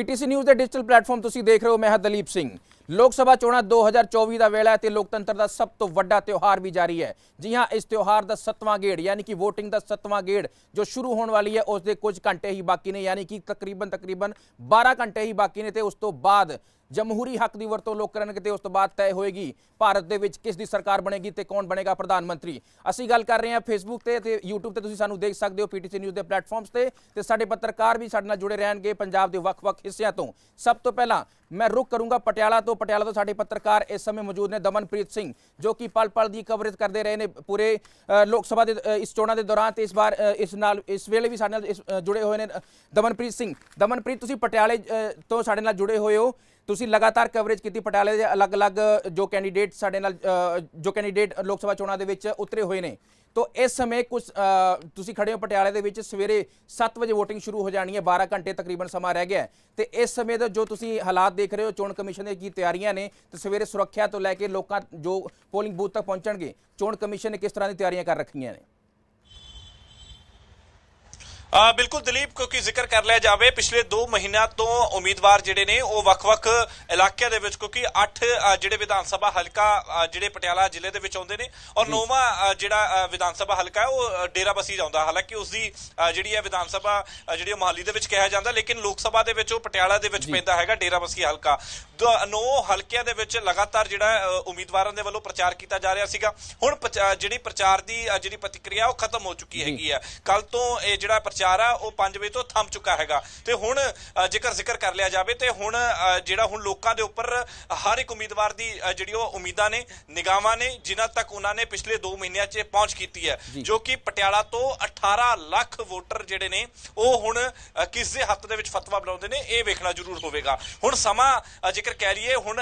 PTC news ਦੇ digital platform ਤੁਸੀਂ ਦੇਖ ਰਹੇ ਹੋ, ਮੈਂ ਹਾਂ ਦਲੀਪ ਸਿੰਘ। ਲੋਕ ਸਭਾ ਚੋਣਾਂ 2024 ਦਾ ਵੇਲਾ ਹੈ ਤੇ ਲੋਕਤੰਤਰ ਦਾ ਸਭ ਤੋਂ ਵੱਡਾ ਤਿਉਹਾਰ ਵੀ ਜਾਰੀ ਹੈ। ਜੀ ਹਾਂ, ਇਸ ਤਿਉਹਾਰ ਦਾ 7ਵਾਂ ਗੇੜ, ਯਾਨੀ ਕਿ VOTING ਦਾ 7ਵਾਂ ਗੇੜ ਜੋ ਸ਼ੁਰੂ ਹੋਣ ਵਾਲੀ ਹੈ, ਉਸ ਦੇ ਕੁਝ ਘੰਟੇ ਹੀ ਬਾਕੀ ਨੇ, ਯਾਨੀ ਕਿ ਤਕਰੀਬਨ ਤਕਰੀਬਨ 12 ਘੰਟੇ ਹੀ ਬਾਕੀ ਨੇ ਤੇ ਉਸ ਤੋਂ ਬਾਅਦ ਜਮਹੂਰੀ ਹੱਕ ਦੀ ਵਰਤੋਂ ਲੋਕ ਕਰਨਗੇ ਤੇ ਉਸ ਤੋਂ ਬਾਅਦ ਤੈਅ ਹੋਏਗੀ। ਭਾਰਤ ਦੇ ਵਿੱਚ ਕਿਸ ਦੀ ਸਰਕਾਰ ਬਣੇਗੀ ਤੇ ਕੌਣ ਬਣੇਗਾ ਪ੍ਰਧਾਨ ਮੰਤਰੀ? ਅਸੀਂ ਗੱਲ ਕਰ ਰਹੇ ਹਾਂ ਫੇਸਬੁੱਕ ਤੇ ਤੇ YouTube ਤੇ ਤੁਸੀਂ ਸਾਨੂੰ ਦੇਖ ਸਕਦੇ ਹੋ ਪੀਟੀਸੀ ਨਿਊਜ਼ ਦੇ ਪਲੇਟਫਾਰਮਸ ਤੇ ਤੇ ਸਾਡੇ ਪੱਤਰਕਾਰ ਵੀ ਸਾਡੇ ਨਾਲ ਜੁੜੇ ਰਹਿਣਗੇ ਪੰਜਾਬ ਦੇ ਵੱਖ-ਵੱਖ ਹਿੱਸਿਆਂ ਤੋਂ। ਸਭ ਤੋਂ ਪਹਿਲਾਂ ਮੈਂ ਰੁਕ ਕਰੂੰਗਾ ਪਟਿਆਲਾ ਤੋਂ। ਪਟਿਆਲਾ ਤੋਂ ਸਾਡੇ ਪੱਤਰਕਾਰ ਇਸ ਸਮੇਂ ਮੌਜੂਦ ਨੇ ਦਮਨਪ੍ਰੀਤ ਸਿੰਘ ਜੋ ਕਿ ਪਲ-ਪਲ ਦੀ ਕਵਰੇਜ ਕਰਦੇ ਰਹੇ ਨੇ ਪੂਰੇ ਲੋਕ ਸਭਾ ਦੇ ਇਸ ਚੋਣਾਂ ਦੇ ਦੌਰਾਨ ਤੇ ਇਸ ਵਾਰ ਇਸ ਨਾਲ ਇਸ ਵੇਲੇ ਵੀ ਸਾਡੇ ਨਾਲ ਇਸ, ਜੁੜੇ ਹੋਏ ਨੇ ਦਮਨਪ੍ਰੀਤ ਸਿੰਘ। ਦਮਨਪ੍ਰੀਤ ਤੁਸੀਂ ਪਟਿਆਲੇ ਤੋਂ ਸਾਡੇ ਨਾਲ ਜੁੜੇ ਹੋਏ ਹੋ। ਤੁਸੀਂ ਲਗਾਤਾਰ ਕਵਰੇਜ ਕੀਤੀ, ਪਟਿਆਲੇ ਦੇ ਅਲੱਗ-ਅਲੱਗ ਜੋ ਕੈਂਡੀਡੇਟ ਸਾਡੇ ਨਾਲ ਜੋ ਕੈਂਡੀਡੇਟ ਲੋਕ ਸਭਾ ਚੋਣਾਂ ਦੇ ਵਿੱਚ ਉਤਰੇ ਹੋਏ ਨੇ। ਤੋਂ ਇਸ ਸਮੇਂ ਕੁਝ ਤੁਸੀਂ ਖੜੇ ਹੋ ਪਟਿਆਲੇ ਦੇ ਵਿੱਚ, ਸਵੇਰੇ 7 ਵਜੇ VOTING ਸ਼ੁਰੂ ਹੋ ਜਾਣੀ ਹੈ 12 ਘੰਟੇ ਤਕਰੀਬਨ ਸਮਾਂ ਰਹਿ ਗਿਆ ਹੈ। ਤੇ ਇਸ ਸਮੇਂ ਦਾ ਜੋ ਤੁਸੀਂ ਹਾਲਾਤ ਦੇਖ ਰਹੇ ਹੋ, ਚੋਣ ਕਮਿਸ਼ਨ ਦੀਆਂ ਕੀ ਤਿਆਰੀਆਂ ਨੇ, ਤੇ ਸਵੇਰੇ ਸੁਰੱਖਿਆ ਤੋਂ ਲੈ ਕੇ ਲੋਕਾਂ ਜੋ ਪੋਲਿੰਗ ਬੂਥ ਤੱਕ ਪਹੁੰਚਣਗੇ, ਚੋਣ ਕਮਿਸ਼ਨ ਨੇ ਕਿਸ ਤਰ੍ਹਾਂ ਦੀ ਤਿਆਰੀਆਂ ਕਰ ਰੱਖੀਆਂ ਨੇ? ਬਿਲਕੁਲ ਦਲੀਪ ਕਿਉਂਕਿ ਜ਼ਿਕਰ ਕਰ ਲਿਆ ਜਾਵੇ ਪਿਛਲੇ 2 ਮਹੀਨਿਆਂ ਤੋਂ ਉਮੀਦਵਾਰ ਜਿਹੜੇ ਨੇ ਉਹ ਵੱਖ-ਵੱਖ ਇਲਾਕਿਆਂ ਦੇ ਵਿੱਚ ਕਿਉਂਕਿ 8 ਜਿਹੜੇ ਵਿਧਾਨ ਸਭਾ ਹਲਕਾ ਜਿਹੜੇ ਪਟਿਆਲਾ ਜ਼ਿਲ੍ਹੇ ਦੇ ਵਿੱਚ ਆਉਂਦੇ ਨੇ ਔਰ ਨੌਵਾਂ ਜਿਹੜਾ ਵਿਧਾਨ ਸਭਾ ਹਲਕਾ ਹੈ ਉਹ ਅ, ਡੇਰਾ ਬਸੀ ਜਾਂਦਾ ਹਾਲਾਂਕਿ ਉਸ ਦੀ ਜਿਹੜੀ ਹੈ ਵਿਧਾਨ ਸਭਾ ਜਿਹੜੀ ਉਹ ਮੋਹਾਲੀ ਦੇ ਵਿੱਚ ਕਿਹਾ ਜਾਂਦਾ ਲੇਕਿਨ ਲੋਕ ਸਭਾ ਦੇ ਵਿੱਚ ਉਹ ਪਟਿਆਲਾ ਦੇ ਵਿੱਚ ਪੈਂਦਾ ਹੈਗਾ ਡੇਰਾ ਬਸੀ ਹਲਕਾ। ਦ- ਨੌ ਹਲਕਿਆਂ ਦੇ ਵਿੱਚ ਲਗਾਤਾਰ ਜਿਹੜਾ ਉਮੀਦਵਾਰਾਂ ਦੇ ਵੱਲੋਂ ਪ੍ਰਚਾਰ ਕੀਤਾ ਜਾ ਰਿਹਾ ਸੀਗਾ। ਹੁਣ ਜਿਹੜੀ ਪ੍ਰਚਾਰ ਦੀ ਜਿਹੜੀ ਪ੍ਰਤੀਕਿਰਿਆ ਉਹ ਖਤਮ ਹੋ ਚੁੱਕੀ ਹੈਗੀ ਆ ਕੱਲ ਤੋਂ ਇਹ ਜਿਹੜਾ ਪ੍ਰਚਾਰ ਆ ਉਹ 5 ਵਜੇ ਤੋਂ ਥੰਮ ਚੁੱਕਾ ਹੈਗਾ। ਤੇ ਹੁਣ ਜੇਕਰ ਜ਼ਿਕਰ ਕਰ ਲਿਆ ਜਾਵੇ ਤੇ ਹੁਣ ਜਿਹੜਾ ਹੁਣ ਲੋਕਾਂ ਦੇ ਉੱਪਰ ਹਰ ਇੱਕ ਉਮੀਦਵਾਰ ਦੀ ਜਿਹੜੀ ਉਹ ਉਮੀਦਾਂ ਨੇ ਨਿਗਾਹਾਂ ਨੇ ਜਿਨ੍ਹਾਂ ਤੱਕ ਉਹਨਾਂ ਨੇ ਪਿਛਲੇ 2 ਮਹੀਨਿਆਂ 'ਚ ਪਹੁੰਚ ਕੀਤੀ ਹੈ ਜੋ। ਕਿ ਪਟਿਆਲਾ ਤੋਂ 18 ਲੱਖ ਵੋਟਰ ਜਿਹੜੇ ਨੇ ਉਹ ਹੁਣ ਕਿਸ ਦੇ ਹੱਥ ਦੇ ਵਿੱਚ ਫਤਵਾ ਬਣਾਉਂਦੇ ਨੇ ਇਹ ਵੇਖਣਾ ਜ਼ਰੂਰ ਹੋਵੇਗਾ। ਹੁਣ ਸਮਾਂ ਜੇਕਰ ਕਹਿ ਲਈਏ ਹੁਣ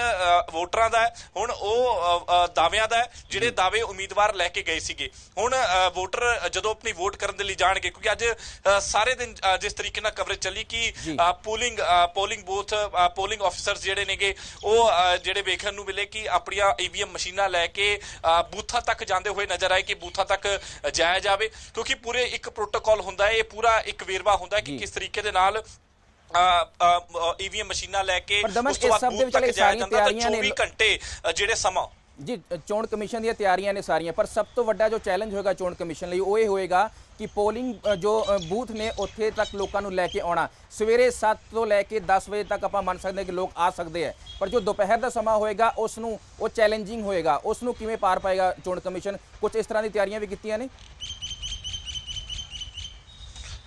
ਵੋਟਰਾਂ ਦਾ ਹੈ ਹੁਣ ਉਹ ਦਾਅਵਿਆਂ ਦਾ ਹੈ ਜਿਹੜੇ ਦਾਅਵੇ ਉਮੀਦਵਾਰ ਲੈ ਕੇ ਗਏ ਸੀਗੇ। ਹੁਣ ਵੋਟਰ ਜਦੋਂ ਆਪਣੀ ਵੋਟ ਕਰਨ ਦੇ ਲਈ ਜਾਣਗੇ ਕਿਉਂਕਿ ਅੱਜ ਸਾਰੇ ਦਿਨ ਜਿਸ ਤਰੀਕੇ ਨਾਲ ਕਵਰੇਜ ਚੱਲੀ ਕਿ। Polling polling booth polling officers ਜਿਹੜੇ ਨੇਗੇ ਉਹ ਜਿਹੜੇ ਵੇਖਣ ਨੂੰ ਮਿਲੇ ਕਿ ਆਪਣੀਆਂ ਈਵੀਐਮ ਮਸ਼ੀਨਾਂ ਲੈ ਕੇ ਬੂਥਾਂ ਤੱਕ ਜਾਂਦੇ ਹੋਏ ਨਜ਼ਰ ਆਏ ਕਿ ਬੂਥਾਂ ਤੱਕ ਜਾਇਆ ਜਾਵੇ ਕਿਉਂਕਿ ਪੂਰੇ ਇੱਕ ਪ੍ਰੋਟੋਕਾਲ ਹੁੰਦਾ ਹੈ ਇਹ ਪੂਰਾ ਇੱਕ ਵੇਰਵਾ ਹੁੰਦਾ ਹੈ ਕਿ। ਕਿਸ ਤਰੀਕੇ ਦੇ ਨਾਲ ਈਵੀਐਮ ਮਸ਼ੀਨਾਂ ਲੈ ਕੇ ਉਸ ਤੋਂ ਬਾਅਦ ਬੂਥ ਤੱਕ ਜਾਇਆ ਜਾਂਦਾ ਤਾਂ ਤਿਆਰੀਆਂ ਨੇ 24 ਘੰਟੇ ਜਿਹੜੇ ਸਮਾਂ ਜੀ, ਚੋਣ ਕਮਿਸ਼ਨ ਦੀਆਂ ਤਿਆਰੀਆਂ ਨੇ ਸਾਰੀਆਂ, ਪਰ ਸਭ ਤੋਂ ਵੱਡਾ ਜੋ ਚੈਲੰਜ ਹੋਏਗਾ ਚੋਣ ਕਮਿਸ਼ਨ ਲਈ, ਉਹ ਇਹ ਹੋਏਗਾ ਕਿ ਪੋਲਿੰਗ ਜੋ ਬੂਥ ਨੇ, ਉੱਥੇ ਤੱਕ ਲੋਕਾਂ ਨੂੰ ਲੈ ਕੇ ਆਉਣਾ। ਸਵੇਰੇ 7 ਤੋਂ ਲੈ ਕੇ 10 ਵਜੇ ਤੱਕ ਆਪਾਂ ਮੰਨ ਸਕਦੇ ਹਾਂ ਕਿ ਲੋਕ ਆ ਸਕਦੇ ਆ ਪਰ ਜੋ ਦੁਪਹਿਰ ਦਾ ਸਮਾਂ ਹੋਏਗਾ ਉਸ ਨੂੰ ਉਹ ਚੈਲੰਜਿੰਗ ਹੋਏਗਾ। ਉਸ ਨੂੰ ਕਿਵੇਂ ਪਾਰ ਪਾਏਗਾ ਚੋਣ ਕਮਿਸ਼ਨ? ਕੁਝ ਇਸ ਤਰ੍ਹਾਂ ਦੀ ਤਿਆਰੀਆਂ ਵੀ ਕੀਤੀਆਂ ਨੇ?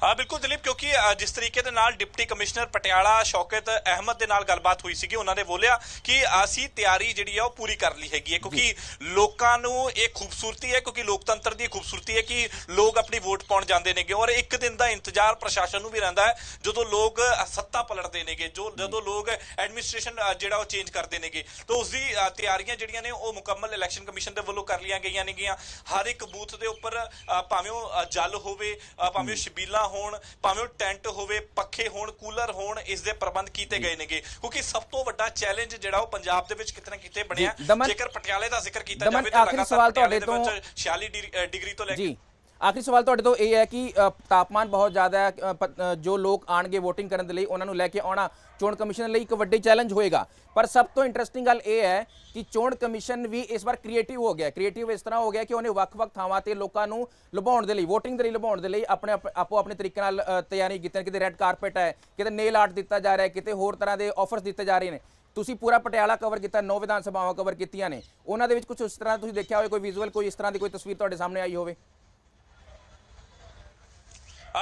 ਹਾਂ ਬਿਲਕੁਲ ਦਲੀਪ ਕਿਉਂਕਿ ਜਿਸ ਤਰੀਕੇ ਦੇ ਨਾਲ ਡਿਪਟੀ ਕਮਿਸ਼ਨਰ ਪਟਿਆਲਾ ਸ਼ੌਕਤ ਅਹਿਮਦ ਦੇ ਨਾਲ ਗੱਲਬਾਤ ਹੋਈ ਸੀਗੀ ਉਹਨਾਂ ਨੇ ਬੋਲਿਆ ਕਿ ਅਸੀਂ ਤਿਆਰੀ ਜਿਹੜੀ ਆ ਉਹ ਪੂਰੀ ਕਰ ਲਈ ਹੈਗੀ ਹੈ ਕਿਉਂਕਿ ਲੋਕਾਂ ਨੂੰ ਇਹ ਖੂਬਸੂਰਤੀ ਹੈ ਕਿਉਂਕਿ ਲੋਕਤੰਤਰ ਦੀ ਖੂਬਸੂਰਤੀ ਹੈ ਕਿ ਲੋਕ ਆਪਣੀ ਵੋਟ ਪਾਉਣ ਜਾਂਦੇ ਨੇਗੇ ਔਰ ਇੱਕ ਦਿਨ ਦਾ ਇੰਤਜ਼ਾਰ ਪ੍ਰਸ਼ਾਸਨ ਨੂੰ ਵੀ ਰਹਿੰਦਾ ਹੈ ਜਦੋਂ ਲੋਕ ਸੱਤਾ ਪਲਟਦੇ ਨੇਗੇ ਜੋ ਜਦੋਂ ਲੋਕ ਐਡਮਿਨਿਸਟ੍ਰੇਸ਼ਨ ਜਿਹੜਾ ਉਹ ਚੇਂਜ ਕਰਦੇ ਨੇਗੇ ਤਾਂ ਉਸ ਦੀ ਤਿਆਰੀਆਂ ਜਿਹੜੀਆਂ ਨੇ ਉਹ ਮੁਕੰਮਲ ਇਲੈਕਸ਼ਨ ਕਮਿਸ਼ਨ ਦੇ ਵੱਲੋਂ ਕਰ ਲਈਆਂ ਗਈਆਂ ਨੇਗੀਆਂ। ਹਰ ਇੱਕ ਬੂਥ ਦੇ ਉੱਪਰ ਭਾਵੇਂ ਉਹ ਜਲ ਹੋਵੇ ਭਾਵੇਂ ਛਬੀਲਾਂ ਹੋਣ ਭਾਵੇਂ ਉਹ ਟੈਂਟ ਹੋਵੇ ਪੱਖੇ ਹੋਣ ਕੂਲਰ ਹੋਣ ਇਸ ਦੇ ਪ੍ਰਬੰਧ ਕੀਤੇ ਗਏ ਨੇਗੇ। ਕਿਉਂਕਿ ਸਭ ਤੋਂ ਵੱਡਾ ਚੈਲੰਜ ਜਿਹੜਾ ਉਹ ਪੰਜਾਬ ਦੇ ਵਿੱਚ ਕਿਤੇ ਨਾ ਕਿਤੇ ਬਣਿਆ। ਜੇਕਰ ਪਟਿਆਲੇ ਦਾ ਜ਼ਿਕਰ ਕੀਤਾ ਜਾਵੇ ਤਾਂ ਲਗਾਤਾਰ ਪਟਿਆਲੇ ਦੇ ਵਿੱਚ 46 ਡਿਗਰੀ- ਤੋਂ ਲੈ ਕੇ ਆਖਰੀ ਸਵਾਲ ਤੁਹਾਡੇ ਤੋਂ ਇਹ ਹੈ ਕਿ ਤਾਪਮਾਨ ਬਹੁਤ ਜ਼ਿਆਦਾ ਹੈ ਜੋ ਲੋਕ ਆਣਗੇ VOTING ਕਰਨ ਦੇ ਲਈ ਉਹਨਾਂ ਨੂੰ ਲੈ ਕੇ ਆਉਣਾ ਚੋਣ ਕਮਿਸ਼ਨ ਲਈ ਇੱਕ ਵੱਡੀ ਚੈਲੰਜ ਹੋਏਗਾ। ਪਰ ਸਭ ਤੋਂ ਇੰਟਰਸਟਿੰਗ ਗੱਲ ਇਹ ਹੈ ਕਿ ਚੋਣ ਕਮਿਸ਼ਨ ਵੀ ਇਸ ਵਾਰ ਕ੍ਰੀਏਟਿਵ ਹੋ ਗਿਆ ਕ੍ਰੀਏਟਿਵ ਇਸ ਤਰ੍ਹਾਂ ਹੋ ਗਿਆ ਕਿ ਉਹਨੇ ਵੱਖ-ਵੱਖ ਥਾਵਾਂ ਤੇ ਲੋਕਾਂ ਨੂੰ ਲੁਭਾਉਣ ਦੇ ਲਈ VOTING ਦੇ ਲਈ ਲੁਭਾਉਣ ਦੇ ਲਈ ਆਪਣੇ ਆਪ- ਆਪੋ ਆਪਣੇ ਤਰੀਕੇ ਨਾਲ ਅ, ਤਿਆਰੀ ਕੀਤੀਆਂ ਕਿਤੇ ਰੈੱਡ ਕਾਰਪੇਟ ਹੈ ਕਿਤੇ ਨੇਲ ਆਰਟ ਦਿੱਤਾ ਜਾ ਰਿਹਾ ਹੈ ਕਿਤੇ ਹੋਰ ਤਰ੍ਹਾਂ ਦੇ ਆਫਰਸ ਦਿੱਤੇ ਜਾ ਰਹੇ ਨੇ। ਤੁਸੀਂ ਪੂਰਾ ਪਟਿਆਲਾ ਕਵਰ ਕੀਤਾ ਨੌ ਵਿਧਾਨ ਸਭਾਵਾਂ ਕਵਰ ਕੀਤੀਆਂ ਨੇ। ਉਹਨਾਂ ਦੇ ਵਿੱਚ ਕੁਝ ਉਸ ਤਰ੍ਹਾਂ ਤੁਸੀਂ ਦੇਖਿਆ ਹੋਵੇ ਕੋਈ ਵਿਜ਼ੂਅਲ ਕੋਈ ਇਸ ਤਰ੍ਹਾਂ ਦੀ ਕੋਈ ਤਸਵੀਰ ਤੁਹਾਡੇ ਸਾਹਮਣੇ ਆਈ ਹੋਵੇ?